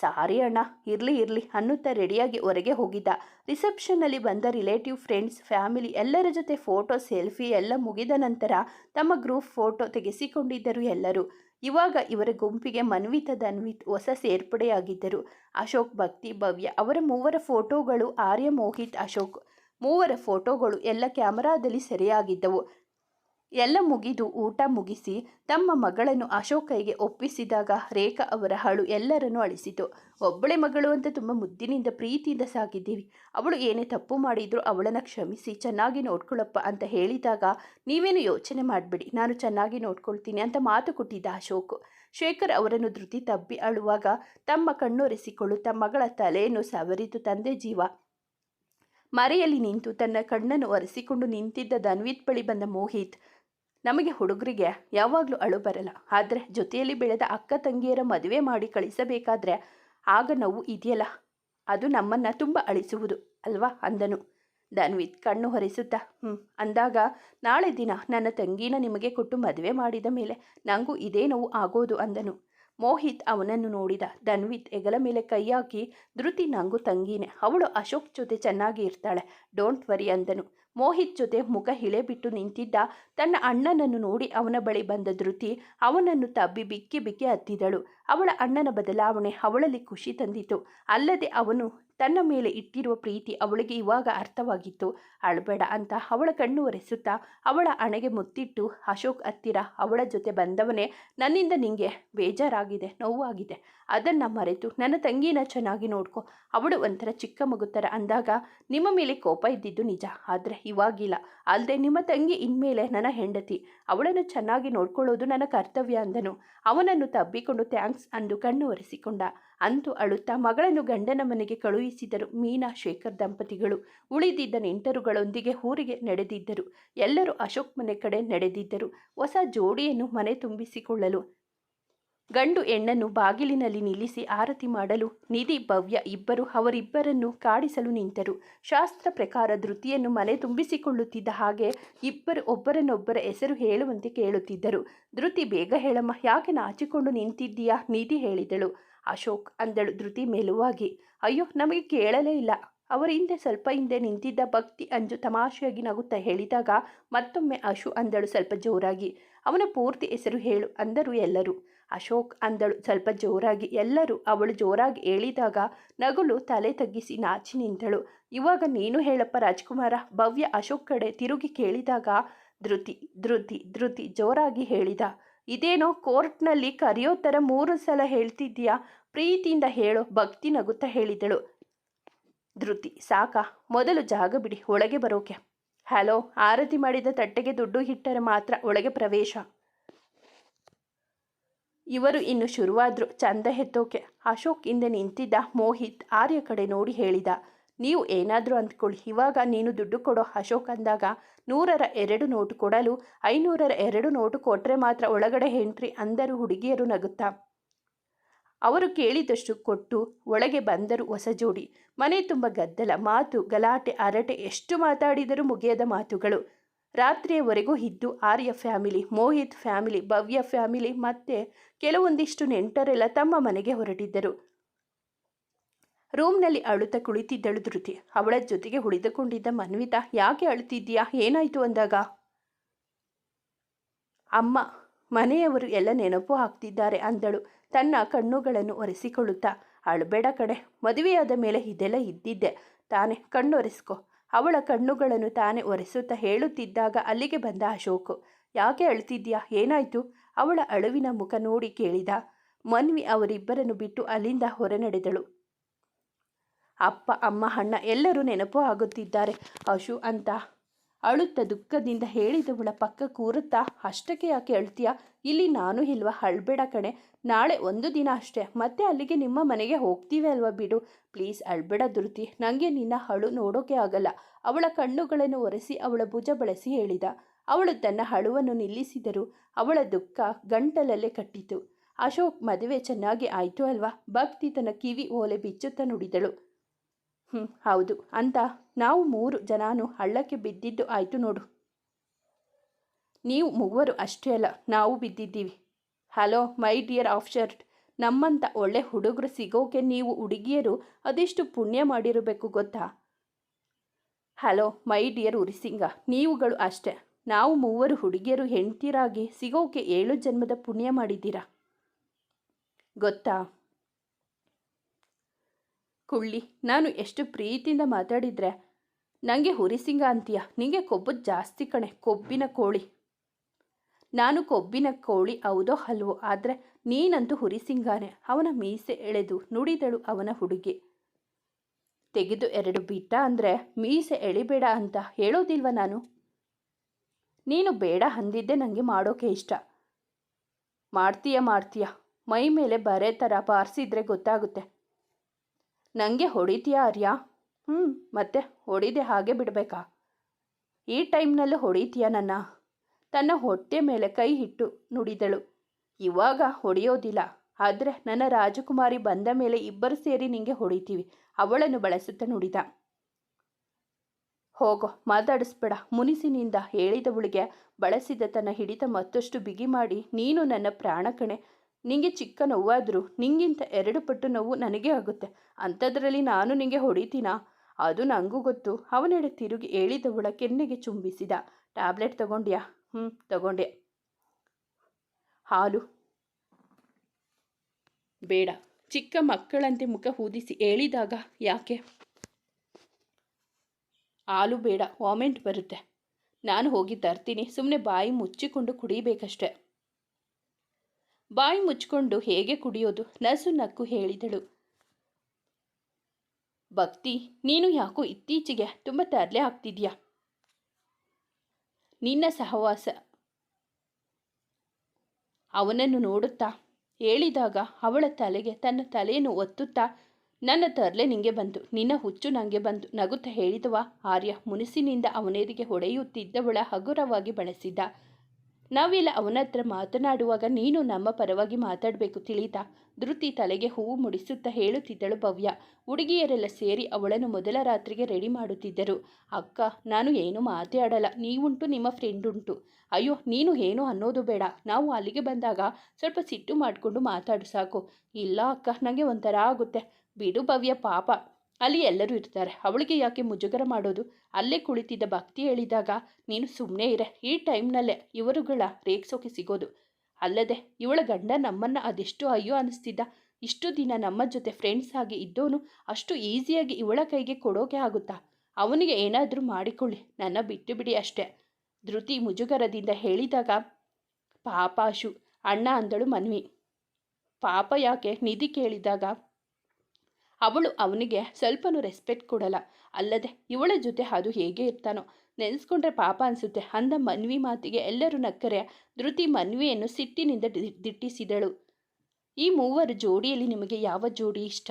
ಸಾರಿ ಅಣ್ಣ, ಇರಲಿ ಇರಲಿ, ಅನ್ನುತ್ತಾ ರೆಡಿಯಾಗಿ ಹೊರಗೆ ಹೋಗಿದ್ದ. ರಿಸೆಪ್ಷನ್ನಲ್ಲಿ ಬಂದ ರಿಲೇಟಿವ್, ಫ್ರೆಂಡ್ಸ್, ಫ್ಯಾಮಿಲಿ ಎಲ್ಲರ ಜೊತೆ ಫೋಟೋ, ಸೆಲ್ಫಿ ಎಲ್ಲ ಮುಗಿದ ನಂತರ ತಮ್ಮ ಗ್ರೂಪ್ ಫೋಟೋ ತೆಗೆಸಿಕೊಂಡಿದ್ದರು ಎಲ್ಲರೂ. ಇವಾಗ ಇವರ ಗುಂಪಿಗೆ ಮನ್ವಿತ, ಧನ್ವಿತ್ ಹೊಸ ಸೇರ್ಪಡೆಯಾಗಿದ್ದರು. ಅಶೋಕ್, ಭಕ್ತಿ, ಭವ್ಯ ಅವರ ಮೂವರ ಫೋಟೋಗಳು ಆರ್ಯ, ಮೋಹಿತ್, ಅಶೋಕ್. ಮೂವರ ಫೋಟೋಗಳು ಎಲ್ಲ ಕ್ಯಾಮರಾದಲ್ಲಿ ಸರಿಯಾಗಿದ್ದವು. ಎಲ್ಲ ಮುಗಿದು ಊಟ ಮುಗಿಸಿ ತಮ್ಮ ಮಗಳನ್ನು ಅಶೋಕೈಗೆ ಒಪ್ಪಿಸಿದಾಗ ರೇಖಾ ಅವರ ಹಾಳು ಎಲ್ಲರನ್ನೂ ಅಳಿಸಿತು. ಒಬ್ಬಳೆ ಮಗಳು ಅಂತ ತುಂಬ ಮುದ್ದಿನಿಂದ, ಪ್ರೀತಿಯಿಂದ ಸಾಗಿದ್ದೀವಿ. ಅವಳು ಏನೇ ತಪ್ಪು ಮಾಡಿದ್ರು ಅವಳನ್ನು ಕ್ಷಮಿಸಿ, ಚೆನ್ನಾಗಿ ನೋಡ್ಕೊಳ್ಳಪ್ಪ ಅಂತ ಹೇಳಿದಾಗ ನೀವೇನು ಯೋಚನೆ ಮಾಡಬೇಡಿ, ನಾನು ಚೆನ್ನಾಗಿ ನೋಡ್ಕೊಳ್ತೀನಿ ಅಂತ ಮಾತು ಕೊಟ್ಟಿದ್ದ ಅಶೋಕ್. ಶೇಖರ್ ಅವರನ್ನು ಧೃತಿ ತಬ್ಬಿ ಅಳುವಾಗ ತಮ್ಮ ಕಣ್ಣೊರೆಸಿಕೊಳ್ಳುತ್ತಾ ಮಗಳ ತಲೆಯನ್ನು ಸವರಿತು. ತಂದೆ ಜೀವ ಮರೆಯಲ್ಲಿ ನಿಂತು ತನ್ನ ಕಣ್ಣನ್ನು ಒರೆಸಿಕೊಂಡು ನಿಂತಿದ್ದ ಧನ್ವಿತ್ ಬಳಿ ಬಂದ ಮೋಹಿತ್ ನಮಗೆ ಹುಡುಗರಿಗೆ ಯಾವಾಗಲೂ ಅಳು ಬರಲ್ಲ. ಆದರೆ ಜೊತೆಯಲ್ಲಿ ಬೆಳೆದ ಅಕ್ಕ ತಂಗಿಯರ ಮದುವೆ ಮಾಡಿ ಕಳಿಸಬೇಕಾದ್ರೆ ಆಗ ನೋವು ಇದೆಯಲ್ಲ? ಅದು ನಮ್ಮನ್ನು ತುಂಬ ಅಳಿಸುವುದು, ಅಲ್ವಾ ಅಂದನು. ಧನ್ವಿತ್ ಕಣ್ಣು ಹೊರಿಸುತ್ತಾ ಹ್ಞೂ ಅಂದಾಗ ನಾಳೆ ದಿನ ನನ್ನ ತಂಗಿನ ನಿಮಗೆ ಕೊಟ್ಟು ಮದುವೆ ಮಾಡಿದ ಮೇಲೆ ನನಗೂ ಇದೇ ನೋವು ಆಗೋದು ಅಂದನು. ಮೋಹಿತ್ ಅವನನ್ನು ನೋಡಿದ ಧನ್ವಿತ್ ಹೆಗಲ ಮೇಲೆ ಕೈಯಾಕಿ ಧೃತಿ ನಂಗು ತಂಗಿನೇ, ಅವಳು ಅಶೋಕ್ ಜೊತೆ ಚೆನ್ನಾಗಿ ಇರ್ತಾಳೆ ಡೋಂಟ್ ವರಿ ಅಂದನು. ಮೋಹಿತ್ ಜೊತೆ ಮುಖ ಹಿಳೆ ಬಿಟ್ಟು ನಿಂತಿದ್ದ ತನ್ನ ಅಣ್ಣನನ್ನು ನೋಡಿ ಅವನ ಬಳಿ ಬಂದ ಧೃತಿ ಅವನನ್ನು ತಬ್ಬಿ ಬಿಕ್ಕಿ ಬಿಕ್ಕಿ ಹತ್ತಿದಳು. ಅವಳ ಅಣ್ಣನ ಬದಲಾವಣೆ ಅವಳಲ್ಲಿ ಖುಷಿ ತಂದಿತು. ಅಲ್ಲದೆ ಅವನು ತನ್ನ ಮೇಲೆ ಇಟ್ಟಿರುವ ಪ್ರೀತಿ ಅವಳಿಗೆ ಇವಾಗ ಅರ್ಥವಾಗಿತ್ತು. ಅಳಬೇಡ ಅಂತ ಅವಳ ಕಣ್ಣು ಒರೆಸುತ್ತಾ ಅವಳ ಹಣೆಗೆ ಮುತ್ತಿಟ್ಟು, ಅಶೋಕ್ ಹತ್ತಿರ, ಅವಳ ಜೊತೆ ಬಂದವನೇ ನನ್ನಿಂದ ನಿಂಗೆ ಬೇಜಾರಾಗಿದೆ, ನೋವಾಗಿದೆ. ಅದನ್ನು ಮರೆತು ನನ್ನ ತಂಗಿನ ಚೆನ್ನಾಗಿ ನೋಡ್ಕೊ. ಅವಳು ಒಂಥರ ಚಿಕ್ಕ ಮಗು ಅಂದಾಗ ನಿಮ್ಮ ಮೇಲೆ ಕೋಪ ಇದ್ದಿದ್ದು ನಿಜ. ಆದರೆ ಇವಾಗಿಲ್ಲ. ಅಲ್ಲದೆ ನಿಮ್ಮ ತಂಗಿ ಇನ್ಮೇಲೆ ನನ್ನ ಹೆಂಡತಿ. ಅವಳನ್ನು ಚೆನ್ನಾಗಿ ನೋಡ್ಕೊಳ್ಳೋದು ನನ್ನ ಕರ್ತವ್ಯ ಅಂದನು. ಅವನನ್ನು ತಬ್ಬಿಕೊಂಡು ಥ್ಯಾಂಕ್ಸ್ ಅಂದು ಕಣ್ಣು ಒರೆಸಿಕೊಂಡ. ಅಂತೂ ಅಳುತ್ತಾ ಮಗಳನ್ನು ಗಂಡನ ಮನೆಗೆ ಕಳುಹಿಸಿದರು. ಮೀನಾ, ಶೇಖರ್ ದಂಪತಿಗಳು ಉಳಿದಿದ್ದ ನೆಂಟರುಗಳೊಂದಿಗೆ ಊರಿಗೆ ನಡೆದಿದ್ದರು. ಎಲ್ಲರೂ ಅಶೋಕ್ ಮನೆ ಕಡೆ ನಡೆದಿದ್ದರು. ಹೊಸ ಜೋಡಿಯನ್ನು ಮನೆ ತುಂಬಿಸಿಕೊಳ್ಳಲು ಗಂಡು ಹೆಣ್ಣನ್ನು ಬಾಗಿಲಿನಲ್ಲಿ ನಿಲ್ಲಿಸಿ ಆರತಿ ಮಾಡಲು ನಿಧಿ, ಭವ್ಯ ಇಬ್ಬರು ಅವರಿಬ್ಬರನ್ನು ಕಾಡಿಸಲು ನಿಂತರು. ಶಾಸ್ತ್ರ ಪ್ರಕಾರ ಧೃತಿಯನ್ನು ಮನೆ ತುಂಬಿಸಿಕೊಳ್ಳುತ್ತಿದ್ದ ಹಾಗೆ ಇಬ್ಬರು ಒಬ್ಬರನ್ನೊಬ್ಬರ ಹೆಸರು ಹೇಳುವಂತೆ ಕೇಳುತ್ತಿದ್ದರು. ಧೃತಿ, ಬೇಗ ಹೇಳಮ್ಮ, ಯಾಕೆ ನಾಚಿಕೊಂಡು ನಿಂತಿದ್ದೀಯಾ? ನಿಧಿ ಹೇಳಿದಳು. ಅಶೋಕ್ ಅಂದಳು ಧೃತಿ ಮೇಲುವಾಗಿ. ಅಯ್ಯೋ, ನಮಗೆ ಕೇಳಲೇ ಇಲ್ಲ. ಅವರ ಹಿಂದೆ ಸ್ವಲ್ಪ ಹಿಂದೆ ನಿಂತಿದ್ದ ಭಕ್ತಿ ಅಂಜು ತಮಾಷೆಯಾಗಿ ನಗುತ್ತಾ ಹೇಳಿದಾಗ ಮತ್ತೊಮ್ಮೆ ಅಶು ಅಂದಳು ಸ್ವಲ್ಪ ಜೋರಾಗಿ. ಅವನ ಪೂರ್ತಿ ಹೆಸರು ಹೇಳು ಅಂದರು ಎಲ್ಲರೂ. ಅಶೋಕ್ ಅಂದಳು ಸ್ವಲ್ಪ ಜೋರಾಗಿ. ಎಲ್ಲರೂ ಅವಳು ಜೋರಾಗಿ ಹೇಳಿದಾಗ ನಗುಲು ತಲೆ ತಗ್ಗಿಸಿ ನಾಚಿ ನಿಂತಳು. ಇವಾಗ ನೀನು ಹೇಳಪ್ಪ ರಾಜ್ಕುಮಾರ. ಭವ್ಯ ಅಶೋಕ್ ಕಡೆ ತಿರುಗಿ ಕೇಳಿದಾಗ ಧೃತಿ ಧೃತಿ ಧೃತಿ ಜೋರಾಗಿ ಹೇಳಿದ. ಇದೇನೋ ಕೋರ್ಟ್ನಲ್ಲಿ ಕರೆಯೋ ಥರ ಮೂರು ಸಲ ಹೇಳ್ತಿದ್ದೀಯಾ? ಪ್ರೀತಿಯಿಂದ ಹೇಳೋ, ಭಕ್ತಿ ನಗುತ್ತಾ ಹೇಳಿದಳು. ಧೃತಿ, ಸಾಕ? ಮೊದಲು ಜಾಗ ಬಿಡಿ, ಒಳಗೆ ಬರೋಕೆ. ಹಲೋ, ಆರತಿ ಮಾಡಿದ ತಟ್ಟೆಗೆ ದುಡ್ಡು ಇಟ್ಟರೆ ಮಾತ್ರ ಒಳಗೆ ಪ್ರವೇಶ. ಇವರು ಇನ್ನು ಶುರುವಾದ್ರು, ಚಂದ ಹೆತ್ತೋಕೆ. ಅಶೋಕ್ ಹಿಂದೆ ನಿಂತಿದ್ದ ಮೋಹಿತ್ ಆರ್ಯ ಕಡೆ ನೋಡಿ ಹೇಳಿದ. ನೀವು ಏನಾದರೂ ಅಂದ್ಕೊಳ್ಳಿ. ಇವಾಗ ನೀನು ದುಡ್ಡು ಕೊಡೋ ಅಶೋಕ್ ಅಂದಾಗ ನೂರರ ಎರಡು ನೋಟು ಕೊಡಲು ಐನೂರರ ಎರಡು ನೋಟು ಕೊಟ್ಟರೆ ಮಾತ್ರ ಒಳಗಡೆ ಎಂಟ್ರಿ ಅಂದರು ಹುಡುಗಿಯರು ನಗುತ್ತಾ. ಅವರು ಕೇಳಿದಷ್ಟು ಕೊಟ್ಟು ಒಳಗೆ ಬಂದರು ಹೊಸ ಜೋಡಿ. ಮನೆ ತುಂಬ ಗದ್ದಲ, ಮಾತು, ಗಲಾಟೆ ಅರಟೆ ಎಷ್ಟು ಮಾತಾಡಿದರೂ ಮುಗಿಯದ ಮಾತುಗಳು. ರಾತ್ರಿಯವರೆಗೂ ಇದ್ದು Arya family, Mohit family, Bhavya family ಮತ್ತೆ ಕೆಲವೊಂದಿಷ್ಟು ನೆಂಟರೆಲ್ಲ ತಮ್ಮ ಮನೆಗೆ ಹೊರಟಿದ್ದರು. ರೂಮ್ನಲ್ಲಿ ಅಳುತ್ತಾ ಕುಳಿತಿದ್ದಳು ಧೃತಿ. ಅವಳ ಜೊತೆಗೆ ಉಳಿದುಕೊಂಡಿದ್ದ ಮನ್ವಿತಾ, ಯಾಕೆ ಅಳುತ್ತಿದ್ದೀಯಾ ಏನಾಯಿತು ಅಂದಾಗ? ಅಮ್ಮ, ಮನೆಯವರು ಎಲ್ಲ ನೆನಪು ಹಾಕ್ತಿದ್ದಾರೆ ಅಂದಳು. ತನ್ನ ಕಣ್ಣುಗಳನ್ನು ಒರೆಸಿಕೊಳ್ಳುತ್ತಾ ಅಳುಬೇಡ ಕಡೆ ಮದುವೆಯಾದ ಮೇಲೆ ಇದೆಲ್ಲ ಇದ್ದಿದ್ದೆ. ತಾನೇ ಕಣ್ಣೊರೆಸ್ಕೊ. ಅವಳ ಕಣ್ಣುಗಳನ್ನು ತಾನೇ ಒರೆಸುತ್ತಾ ಹೇಳುತ್ತಿದ್ದಾಗ ಅಲ್ಲಿಗೆ ಬಂದ ಅಶೋಕ್, ಯಾಕೆ ಅಳ್ತಿದ್ಯಾ ಏನಾಯಿತು? ಅವಳ ಅಳುವಿನ ಮುಖ ನೋಡಿ ಕೇಳಿದ. ಮನ್ವಿ ಅವರಿಬ್ಬರನ್ನು ಬಿಟ್ಟು ಅಲ್ಲಿಂದ ಹೊರ ನಡೆದಳು ಅಪ್ಪ, ಅಮ್ಮ, ಅಣ್ಣ ಎಲ್ಲರೂ ನೆನಪು ಆಗುತ್ತಿದ್ದಾರೆ. ಅಶು ಅಂತ ಅಳುತ್ತ ದುಃಖದಿಂದ ಹೇಳಿದವಳ ಪಕ್ಕ ಕೂರುತ್ತಾ, ಅಷ್ಟಕ್ಕೆ ಯಾಕೆ ಅಳ್ತೀಯ? ಇಲ್ಲಿ ನಾನು ಇಲ್ವಾ? ಅಳ್ಬೇಡ ಕಣೆ. ನಾಳೆ ಒಂದು ದಿನ ಅಷ್ಟೇ. ಮತ್ತೆ ಅಲ್ಲಿಗೆ ನಿಮ್ಮ ಮನೆಗೆ ಹೋಗ್ತೀವಿ ಅಲ್ವಾ ಬಿಡು. ಪ್ಲೀಸ್ ಅಳ್ಬೇಡ ದುರ್ತಿ. ನನಗೆ ನಿನ್ನ ಅಳು ನೋಡೋಕೆ ಆಗಲ್ಲ. ಅವಳ ಕಣ್ಣುಗಳನ್ನು ಒರೆಸಿ ಅವಳ ಭುಜ ಬಳಸಿ ಹೇಳಿದ. ಅವಳು ತನ್ನ ಅಳುವನ್ನು ನಿಲ್ಲಿಸಿದರು. ಅವಳ ದುಃಖ ಗಂಟಲಲ್ಲೇ ಕಟ್ಟಿತು. ಅಶೋಕ್ ಮದುವೆ ಚೆನ್ನಾಗಿ ಆಯಿತು ಅಲ್ವಾ? ಭಕ್ತಿ ತನ್ನ ಕಿವಿ ಓಲೆ ಬಿಚ್ಚುತ್ತಾ ನುಡಿದಳು. ಹ್ಞೂ ಹೌದು. ಅಂತ ನಾವು ಮೂರು ಜನಾನು ಹಳ್ಳಕ್ಕೆ ಬಿದ್ದಿದ್ದು ಆಯಿತು ನೋಡು. ನೀವು ಮೂವರು ಅಷ್ಟೇ ಅಲ್ಲ, ನಾವು ಬಿದ್ದಿದ್ದೀವಿ. ಹಲೋ, ಮೈ ಡಿಯರ್ ಆಫ್ಷರ್ ನಮ್ಮಂಥ ಒಳ್ಳೆ ಹುಡುಗರು ಸಿಗೋಕೆ ನೀವು ಹುಡುಗಿಯರು ಅದೆಷ್ಟು ಪುಣ್ಯ ಮಾಡಿರಬೇಕು ಗೊತ್ತಾ? ಹಲೋ, ಮೈ ಡಿಯರ್ ಉರಿಸಿಂಗ, ನೀವುಗಳು ಅಷ್ಟೇ. ನಾವು ಮೂವರು ಹುಡುಗಿಯರು ಹೆಂಡ್ತಿರಾಗಿ ಸಿಗೋಕೆ ಏಳು ಜನ್ಮದ ಪುಣ್ಯ ಮಾಡಿದ್ದೀರಾ? ಗೊತ್ತಾ? ಕುಳ್ಳಿ, ನಾನು ಎಷ್ಟು ಪ್ರೀತಿಯಿಂದ ಮಾತಾಡಿದ್ರೆ. ನನಗೆ ಹುರಿಸಿಂಗ ಅಂತೀಯ, ನಿಂಗೆ ಕೊಬ್ಬು ಜಾಸ್ತಿ ಕಣೆ, ಕೊಬ್ಬಿನ ಕೋಳಿ. ನಾನು ಕೊಬ್ಬಿನ ಕೋಳಿ ಹೌದೋ ಅಲ್ವೋ, ಆದರೆ ನೀನಂತೂ ಹುರಿಸಿಂಗಾನೆ. ಅವನ ಮೀಸೆ ಎಳೆದು ನುಡಿದಳು ಅವನ ಹುಡುಗಿ. ತೆಗೆದು ಎರಡು ಬಿಟ್ಟ ಅಂದರೆ ಮೀಸೆ ಎಳಿಬೇಡ ಅಂತ ಹೇಳೋದಿಲ್ವ ನಾನು? ನೀನು ಬೇಡ ಅಂದಿದ್ದೆ ನನಗೆ ಮಾಡೋಕೆ ಇಷ್ಟ. ಮಾಡ್ತೀಯ ಮಾಡ್ತೀಯ. ಮೈ ಮೇಲೆ ಬರೇ ಥರ ಬಾರಿಸಿದ್ರೆ ಗೊತ್ತಾಗುತ್ತೆ. ನನಗೆ ಹೊಡಿತೀಯಾ ಆರ್ಯ? ಹ್ಞೂ ಮತ್ತೆ ಹೊಡಿದೆ ಹಾಗೆ ಬಿಡಬೇಕಾ? ಈ ಟೈಮ್ನಲ್ಲೂ ಹೊಡಿತೀಯ ನನ್ನ? ತನ್ನ ಹೊಟ್ಟೆ ಮೇಲೆ ಕೈ ಇಟ್ಟು ನುಡಿದಳು. ಇವಾಗ ಹೊಡೆಯೋದಿಲ್ಲ, ಆದರೆ ನನ್ನ ರಾಜಕುಮಾರಿ ಬಂದ ಮೇಲೆ ಇಬ್ಬರು ಸೇರಿ ನಿಂಗೆ ಹೊಡಿತೀವಿ, ಅವಳನ್ನು ಬಳಸುತ್ತಾ ನುಡಿದ. ಹೋಗೋ, ಮಾತಾಡಿಸ್ಬೇಡ, ಮುನಿಸಿನಿಂದ ಹೇಳಿದವಳಿಗೆ ಬಳಸಿದ ತನ್ನ ಹಿಡಿತ ಮತ್ತಷ್ಟು ಬಿಗಿ ಮಾಡಿ, ನೀನು ನನ್ನ ಪ್ರಾಣ ಕಣೆ ನಿಂಗೆ ಚಿಕ್ಕ ನೋವಾದರೂ, ನಿಂಗಿಂತ ಎರಡು ಪಟ್ಟು ನೋವು ನನಗೆ ಆಗುತ್ತೆ. ಅಂಥದ್ರಲ್ಲಿ ನಾನು ನಿಂಗೆ ಹೊಡಿತೀನಾ? ಅದು ನನಗೂ ಗೊತ್ತು. ಅವನೆಡೆ ತಿರುಗಿ ಹೇಳಿದವಳ ಕೆನ್ನೆಗೆ ಚುಂಬಿಸಿದ. ಟ್ಯಾಬ್ಲೆಟ್ ತಗೊಂಡ್ಯಾ? ಹ್ಞೂ ತಗೊಂಡೆ. ಹಾಲು. ಬೇಡ. ಚಿಕ್ಕ ಮಕ್ಕಳಂತೆ ಮುಖ ಊದಿಸಿ ಹೇಳಿದಾಗ ಯಾಕೆ? ಹಾಲು ಬೇಡ. ವಾಮೆಂಟ್ ಬರುತ್ತೆ. ನಾನು ಹೋಗಿ ತರ್ತೀನಿ. ಸುಮ್ಮನೆ ಬಾಯಿ ಮುಚ್ಚಿಕೊಂಡು ಕುಡಿಬೇಕಷ್ಟೆ. ಬಾಯಿ ಮುಚ್ಕೊಂಡು ಹೇಗೆ ಕುಡಿಯೋದು? ನಸು ನಕ್ಕು ಹೇಳಿದಳು. ಭಕ್ತಿ, ನೀನು ಯಾಕೋ ಇತ್ತೀಚೆಗೆ ತುಂಬ ತರಲೆ ಆಗ್ತಿದ್ಯಾ? ನಿನ್ನ ಸಹವಾಸ. ಅವನನ್ನು ನೋಡುತ್ತಾ ಹೇಳಿದಾಗ ಅವಳ ತಲೆಗೆ ತನ್ನ ತಲೆಯನ್ನು ಒತ್ತುತ್ತಾ, ನನ್ನ ತರಲೆ ನಿಂಗೆ ಬಂತು, ನಿನ್ನ ಹುಚ್ಚು ನನಗೆ ಬಂತು ನಗುತ್ತಾ ಹೇಳಿದವ ಆರ್ಯ ಮುನಿಸಿನಿಂದ ಅವನೆದಿಗೆ ಹೊಡೆಯುತ್ತಿದ್ದವಳ ಹಗುರವಾಗಿ ಬಳಸಿದ್ದ ನಾವೆಲ್ಲ ಅವನ ಹತ್ರ ಮಾತನಾಡುವಾಗ ನೀನು ನಮ್ಮ ಪರವಾಗಿ ಮಾತಾಡಬೇಕು ತಿಳಿತಾ? ಧೃತಿ ತಲೆಗೆ ಹೂವು ಮುಡಿಸುತ್ತಾ ಹೇಳುತ್ತಿದ್ದಳು ಭವ್ಯ. ಹುಡುಗಿಯರೆಲ್ಲ ಸೇರಿ ಅವಳನ್ನು ಮೊದಲ ರಾತ್ರಿಗೆ ರೆಡಿ ಮಾಡುತ್ತಿದ್ದರು. ಅಕ್ಕ, ನಾನು ಏನು ಮಾತಾಡಲ್ಲ. ನೀವುಂಟು, ನಿಮ್ಮ ಫ್ರೆಂಡ್ ಉಂಟು ಅಯ್ಯೋ, ನೀನು ಏನು ಅನ್ನೋದು ಬೇಡ. ನಾವು ಅಲ್ಲಿಗೆ ಬಂದಾಗ ಸ್ವಲ್ಪ ಸಿಟ್ಟು ಮಾಡಿಕೊಂಡು ಮಾತಾಡು ಸಾಕು. ಇಲ್ಲ ಅಕ್ಕ ನನಗೆ ಒಂಥರ ಆಗುತ್ತೆ. ಬಿಡು ಭವ್ಯ, ಪಾಪ. ಅಲ್ಲಿ ಎಲ್ಲರೂ ಇರ್ತಾರೆ. ಅವಳಿಗೆ ಯಾಕೆ ಮುಜುಗರ ಮಾಡೋದು? ಅಲ್ಲೇ ಕುಳಿತಿದ್ದ ಭಕ್ತಿ ಹೇಳಿದಾಗ, ನೀನು ಸುಮ್ಮನೆ ಇರ. ಈ ಟೈಮ್ನಲ್ಲೇ ಇವರುಗಳ ರೇಗ್ಸೋಕೆ ಸಿಗೋದು. ಅಲ್ಲದೆ, ಇವಳ ಗಂಡ ನಮ್ಮನ್ನು ಅದೆಷ್ಟು ಅಯ್ಯೋ ಅನಿಸ್ತಿದ್ದ. ಇಷ್ಟು ದಿನ ನಮ್ಮ ಜೊತೆ ಫ್ರೆಂಡ್ಸ್ ಆಗಿ ಇದ್ದೋನು ಅಷ್ಟು ಈಸಿಯಾಗಿ ಇವಳ ಕೈಗೆ ಕೊಡೋಕೆ ಆಗುತ್ತಾ? ಅವನಿಗೆ ಏನಾದರೂ ಮಾಡಿಕೊಳ್ಳಿ. ನನ್ನ ಬಿಟ್ಟು ಬಿಡಿ ಅಷ್ಟೇ. ಧೃತಿ ಮುಜುಗರದಿಂದ ಹೇಳಿದಾಗ ಪಾಪಾಶು ಅಣ್ಣ ಅಂದಳು ಮನ್ವಿ. ಪಾಪ ಯಾಕೆ? ನಿಧಿ ಕೇಳಿದಾಗ ಅವಳು ಅವನಿಗೆ ಸ್ವಲ್ಪನೂ ರೆಸ್ಪೆಕ್ಟ್ ಕೊಡಲ್ಲ. ಅಲ್ಲದೆ ಇವಳ ಜೊತೆ ಅದು ಹೇಗೆ ಇರ್ತಾನೋ. ನೆನೆಸ್ಕೊಂಡ್ರೆ ಪಾಪ ಅನಿಸುತ್ತೆ. ಅಂದ ಮನ್ವಿ ಮಾತಿಗೆ ಎಲ್ಲರೂ ನಕ್ಕರೆ. ಧೃತಿ ಮನ್ವಿಯನ್ನು ಸಿಟ್ಟಿನಿಂದ ದಿಟ್ಟಿಸಿದಳು. ಈ ಮೂವರು ಜೋಡಿಯಲ್ಲಿ ನಿಮಗೆ ಯಾವ ಜೋಡಿ ಇಷ್ಟ?